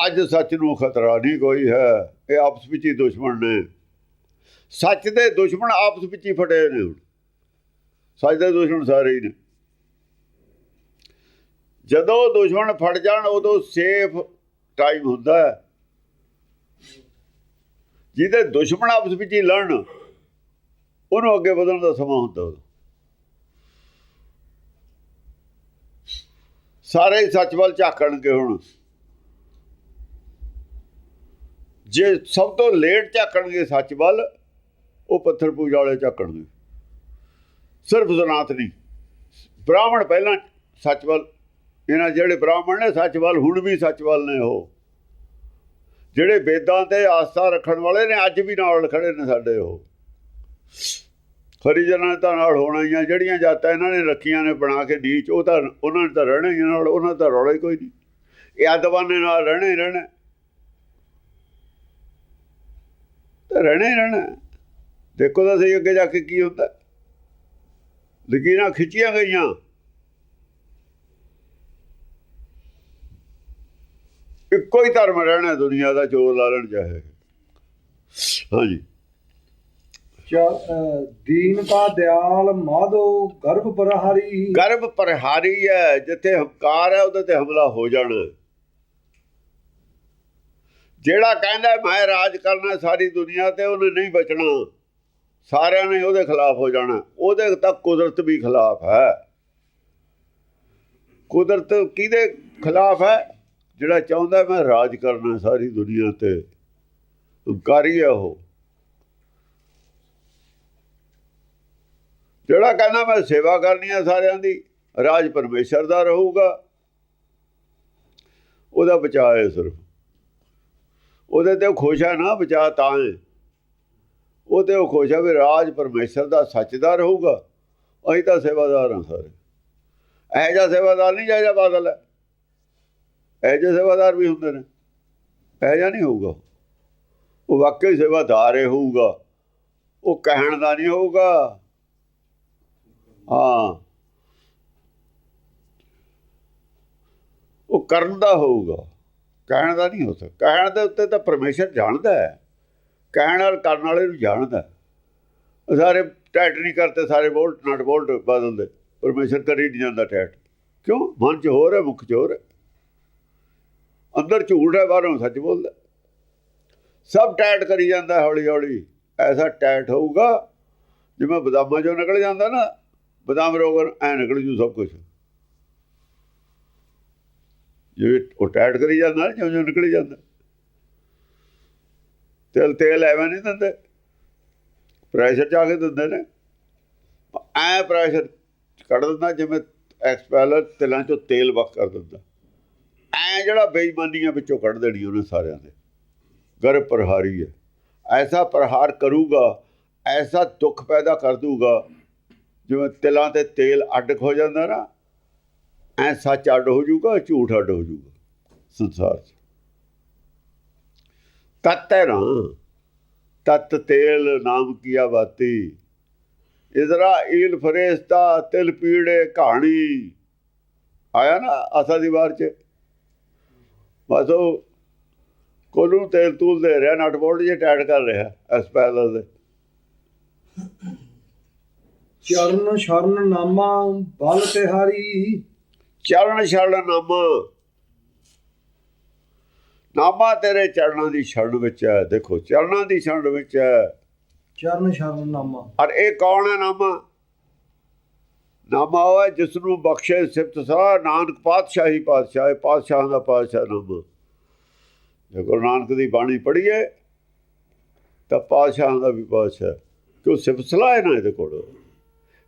ਅੱਜ ਸੱਚ ਨੂੰ ਖਤਰਾ ਨਹੀਂ ਕੋਈ ਹੈ, ਇਹ ਆਪਸ ਵਿੱਚ ਹੀ ਦੁਸ਼ਮਣ ਨੇ। ਸੱਚ ਦੇ ਦੁਸ਼ਮਣ ਆਪਸ ਵਿੱਚ ਹੀ ਫਟੇ ਨੇ ਹੁਣ। ਸੱਚ ਦੇ ਦੁਸ਼ਮਣ ਸਾਰੇ ਹੀ ਨੇ। ਜਦੋਂ ਦੁਸ਼ਮਣ ਫਟ ਜਾਣ, ਉਦੋਂ ਸੇਫ ਟਾਈਮ ਹੁੰਦਾ ਹੈ। ਜਿਹਦੇ ਦੁਸ਼ਮਣ ਆਪਸ ਵਿੱਚ ਹੀ ਲੜਨ, ਉਹਨੂੰ ਅੱਗੇ ਵਧਣ ਦਾ ਸਮਾਂ ਹੁੰਦਾ ਉਦੋਂ। ਸਾਰੇ ਹੀ ਸੱਚ ਵੱਲ ਝਾਕਣਗੇ ਹੁਣ। ਜੇ ਸਭ ਤੋਂ ਲੇਟ ਝਾਕਣਗੇ ਸੱਚ ਵੱਲ ਉਹ ਪੱਥਰ ਪੂਜਾ ਵਾਲੇ ਝਾਕਣਗੇ। ਸਿਰਫ ਜ਼ਨਾਤ ਨਹੀਂ, ਬ੍ਰਾਹਮਣ ਪਹਿਲਾਂ ਸੱਚ ਵੱਲ ਇਹਨਾਂ ਜਿਹੜੇ ਬ੍ਰਾਹਮਣ ਨੇ ਸੱਚ ਵੱਲ ਹੁਣ ਵੀ ਸੱਚ ਵੱਲ ਨੇ ਉਹ। ਜਿਹੜੇ ਵੇਦਾਂ ਤੇ ਆਸਥਾ ਰੱਖਣ ਵਾਲੇ ਨੇ, ਅੱਜ ਵੀ ਨਾਲ ਖੜੇ ਨੇ ਸਾਡੇ ਉਹ। ਹਰੀਜਨਾਂ ਤਾਂ ਨਾਲ ਹੋਣਾ ਹੀ ਆ, ਜਿਹੜੀਆਂ ਜਾਤਾਂ ਇਹਨਾਂ ਨੇ ਰੱਖੀਆਂ ਨੇ ਬਣਾ ਕੇ ਨੀਚ, ਉਹ ਤਾਂ ਉਹਨਾਂ ਨੇ ਤਾਂ ਰਹਿਣਾ ਹੀ ਨਾਲ, ਉਹਨਾਂ ਦਾ ਰੌਲਾ ਹੀ ਕੋਈ ਨਹੀਂ। ਇਹ ਅਦਵਾਨੇ ਨਾਲ ਰਹਿਣਾ ਹੀ ਰਹਿਣਾ। ਤਾਂ ਰਹਿਣਾ ਹੀ ਰਹਿਣਾ। ਦੇਖੋ ਤਾਂ ਸਹੀ ਅੱਗੇ ਜਾ ਕੇ ਕੀ ਹੁੰਦਾ। ਹੈ। ਲਕੀਰਾਂ ਖਿੱਚੀਆਂ ਗਈਆਂ। ਇੱਕੋ ਹੀ ਧਰਮ ਰਹਿਣਾ ਦੁਨੀਆ ਦਾ ਚੋਰ ਲਾ ਲੈਣ ਚਾਹੇ ਹਾਂਜੀ। ਅਹ ਦੀਨਤਾ ਦਿਆਲ ਮਾਧੋ ਗਰਭ ਪਰਹਾਰੀ। ਗਰਭ ਪ੍ਰਹਾਰੀ ਹੈ ਜਿੱਥੇ ਹੰਕਾਰ ਹੈ ਉਹਦੇ ਤੇ ਹਮਲਾ ਹੋ ਜਾਣਾ। ਜਿਹੜਾ ਕਹਿੰਦਾ ਮੈਂ ਰਾਜ ਕਰਨਾ ਸਾਰੀ ਦੁਨੀਆ ਤੇ ਉਹਨੇ ਨਹੀਂ ਬਚਣਾ। ਸਾਰਿਆਂ ਨੇ ਉਹਦੇ ਖਿਲਾਫ ਹੋ ਜਾਣਾ। ਉਹਦੇ ਤਾਂ ਕੁਦਰਤ ਵੀ ਖਿਲਾਫ ਹੈ। ਕੁਦਰਤ ਕਿਹਦੇ ਖਿਲਾਫ ਹੈ? ਜਿਹੜਾ ਚਾਹੁੰਦਾ ਮੈਂ ਰਾਜ ਕਰਨਾ ਸਾਰੀ ਦੁਨੀਆ ਤੇ ਹੰਕਾਰੀ ਹੈ ਉਹ ਜਿਹੜਾ ਕਹਿੰਦਾ ਮੈਂ ਸੇਵਾ ਕਰਨੀ ਹੈ ਸਾਰਿਆਂ ਦੀ, ਰਾਜ ਪਰਮੇਸ਼ਰ ਦਾ ਰਹੂਗਾ। ਉਹਦਾ ਬਚਾਅ ਹੈ ਸਿਰਫ। ਉਹਦੇ ਤੇ ਉਹ ਖੁਸ਼ ਹੈ ਨਾ, ਬਚਾਅ ਤਾਂ ਹੈ। ਉਹ ਤੇ ਉਹ ਖੁਸ਼ ਹੈ ਵੀ ਰਾਜ ਪਰਮੇਸ਼ਰ ਦਾ ਸੱਚ ਦਾ ਰਹੂਗਾ। ਅਸੀਂ ਤਾਂ ਸੇਵਾਦਾਰ ਹਾਂ ਸਾਰੇ। ਇਹ ਜਿਹਾ ਸੇਵਾਦਾਰ ਨਹੀਂ ਜਿਹੜਾ ਬਾਦਲ ਹੈ। ਇਹ ਜਿਹੇ ਸੇਵਾਦਾਰ ਵੀ ਹੁੰਦੇ ਨੇ। ਇਹ ਜਿਹਾ ਨਹੀਂ ਹੋਊਗਾ। ਉਹ ਵਾਕਈ ਸੇਵਾਦਾਰ ਹੀ ਹੋਊਗਾ। ਉਹ ਕਹਿਣ ਦਾ ਨਹੀਂ ਹੋਊਗਾ। ਹਾਂ। ਉਹ ਕਰਨ ਦਾ ਹੋਊਗਾ। ਕਹਿਣ ਦਾ ਨਹੀਂ ਹੋ ਸਕਦਾ। ਕਹਿਣ ਦੇ ਉੱਤੇ ਤਾਂ ਪਰਮੇਸ਼ਰ ਜਾਣਦਾ ਹੈ। ਕਹਿਣ ਨਾਲ ਕਰਨ ਵਾਲੇ ਨੂੰ ਜਾਣਦਾ ਸਾਰੇ ਟੈਟ ਨਹੀਂ ਕਰਤੇ, ਸਾਰੇ ਬੋਲਟ, ਨਟ ਬੋਲਟ ਬਦਲਦੇ ਪਰਮੇਸ਼ਰ ਕਰੀ ਨਹੀਂ ਜਾਂਦਾ ਟੈਟ। ਕਿਉਂ? ਮਨ 'ਚ ਹੋਰ ਹੈ, ਮੁਖ 'ਚ ਹੋਰ ਹੈ। ਅੰਦਰ ਝੂਠ ਹੈ ਬਾਹਰੋਂ ਸੱਚ ਬੋਲਦਾ ਸਭ ਟੈਟ ਕਰੀ ਜਾਂਦਾ ਹੌਲੀ ਹੌਲੀ ਐਸਾ ਟੈਟ ਹੋਊਗਾ ਜਿਵੇਂ ਬਦਾਮਾਂ ਚੋਂ ਨਿਕਲ ਜਾਂਦਾ ਨਾ ਬਦਾਮ ਰੋਗਨ ਐ ਨਿਕਲ ਜੂ ਸਭ ਕੁਝ ਜਿਵੇਂ ਉਹ ਟੈਟ ਕਰੀ ਜਾਂਦਾ ਨਾ, ਜਿਉਂ ਜਿਉਂ ਨਿਕਲੀ ਜਾਂਦਾ। ਤੇਲ ਤੇਲ ਐਵੇਂ ਨਹੀਂ ਦਿੰਦੇ। ਪ੍ਰੈਸ਼ਰ ਜਾ ਕੇ ਦਿੰਦੇ ਨੇ। ਐ ਪ੍ਰੈਸ਼ਰ ਕੱਢ ਦਿੰਦਾ ਜਿਵੇਂ ਐਕਸਪੈਲਰ ਤਿਲਾਂ ਚੋਂ ਤੇਲ ਵਕ ਕਰ ਦਿੰਦਾ। ਐ ਜਿਹੜਾ ਬੇਈਮਾਨੀਆਂ ਵਿੱਚੋਂ ਕੱਢ ਦੇਣੀ ਉਹਨੇ ਸਾਰਿਆਂ ਦੇ। ਗਰਭ ਪ੍ਰਹਾਰੀ ਹੈ। ਐਸਾ ਪ੍ਰਹਾਰ ਕਰੂਗਾ, ਐਸਾ ਦੁੱਖ ਪੈਦਾ ਕਰ ਦੂਗਾ, ਜਿਵੇਂ ਤਿਲਾਂ ਤੇ ਤੇਲ ਅੱਡ ਹੋ ਜਾਂਦਾ ਨਾ, ਐ ਸੱਚ ਅੱਡ ਹੋ ਜਾਊਗਾ, ਝੂਠ ਅੱਡ ਹੋ ਜਾਊਗਾ ਸੰਸਾਰ 'ਚ। ਤਤ ਹੈ ਨਾ। ਤਤ, ਤੇਲ, ਨਾਮ ਕੀਆ ਬਾਤੀ? ਇਜ਼ਰਾਈਲ ਫਰੇਸਤਾ ਤਿਲ ਪੀੜੇ ਕਹਾਣੀ ਆਇਆ ਨਾ ਆਸਾ ਦੀਵਾਰ 'ਚ? ਬਸ ਉਹ ਕੋਲੋਂ ਤੇਲ ਤੂਲ ਦੇ ਰਿਹਾ ਨਟ ਬੋਲਟ ਜੇ ਟੈਟ ਕਰ ਰਿਹਾ ਐਸਪੈਲਰ ਦੇ। ਚਰਨ ਸ਼ਰਨ ਨਾਮਾ ਬਲ ਤਿਹਾਰੀ। ਚਰਨ ਸ਼ਰਨ ਨਾਮਾ। ਨਾਮਾ ਤੇਰੇ ਚਰਨਾਂ ਦੀ ਸ਼ਰਨ ਵਿੱਚ ਹੈ। ਦੇਖੋ ਚਰਨਾਂ ਦੀ ਸ਼ਰਨ ਵਿੱਚ ਹੈ। ਚਰਨ ਸ਼ਰਨ ਨਾਮਾ। ਔਰ ਇਹ ਕੌਣ ਹੈ ਨਾਮਾ? ਨਾਮਾ ਉਹ ਹੈ ਜਿਸ ਨੂੰ ਬਖਸ਼ੇ ਸਿਫਤ ਸਲਾਹ, ਨਾਨਕ ਪਾਤਸ਼ਾਹੀ ਪਾਤਸ਼ਾਹ ਹੈ ਪਾਤਸ਼ਾਹਾਂ ਦਾ ਪਾਤਸ਼ਾਹ ਨਾਮ। ਜੇ ਗੁਰੂ ਨਾਨਕ ਦੀ ਬਾਣੀ ਪੜ੍ਹੀਏ, ਤਾਂ ਪਾਤਸ਼ਾਹ ਦਾ ਵੀ ਪਾਤਸ਼ਾਹ। ਕਿਉਂ ਸਿਫਤ ਸਲਾਹ ਹੈ ਨਾ ਇਹਦੇ ਕੋਲ?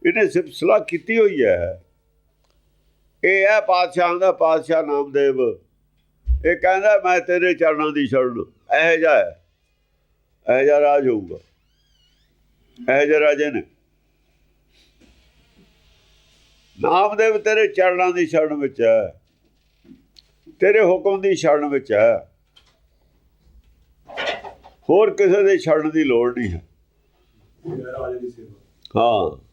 ਇਹਨੇ ਸਿਫਤ ਕੀਤੀ ਹੋਈ ਹੈ। ਇਹ ਹੈ ਪਾਤਸ਼ਾਹ ਦਾ ਪਾਤਸ਼ਾਹ ਨਾਮਦੇਵ। ਇਹ ਕਹਿੰਦਾ, ਮੈਂ ਤੇਰੇ ਚਰਨਾਂ ਦੀ ਸ਼ਰਨ। ਇਹ ਜਾ ਹੈ। ਇਹ ਜਾ ਰਾਜ ਹੋਊਗਾ। ਇਹ ਜੇ ਰਾਜੇ ਨੇ। ਨਾਮਦੇਵ ਤੇਰੇ ਚਰਨਾਂ ਦੀ ਸ਼ਰਨ ਵਿੱਚ ਹੈ। ਤੇਰੇ ਹੁਕਮ ਦੀ ਸ਼ਰਨ ਵਿੱਚ ਹੈ। ਹੋਰ ਕਿਸੇ ਦੇ ਸ਼ਰਨ ਦੀ ਲੋੜ ਨਹੀਂ ਹੈ। ਹਾਂ।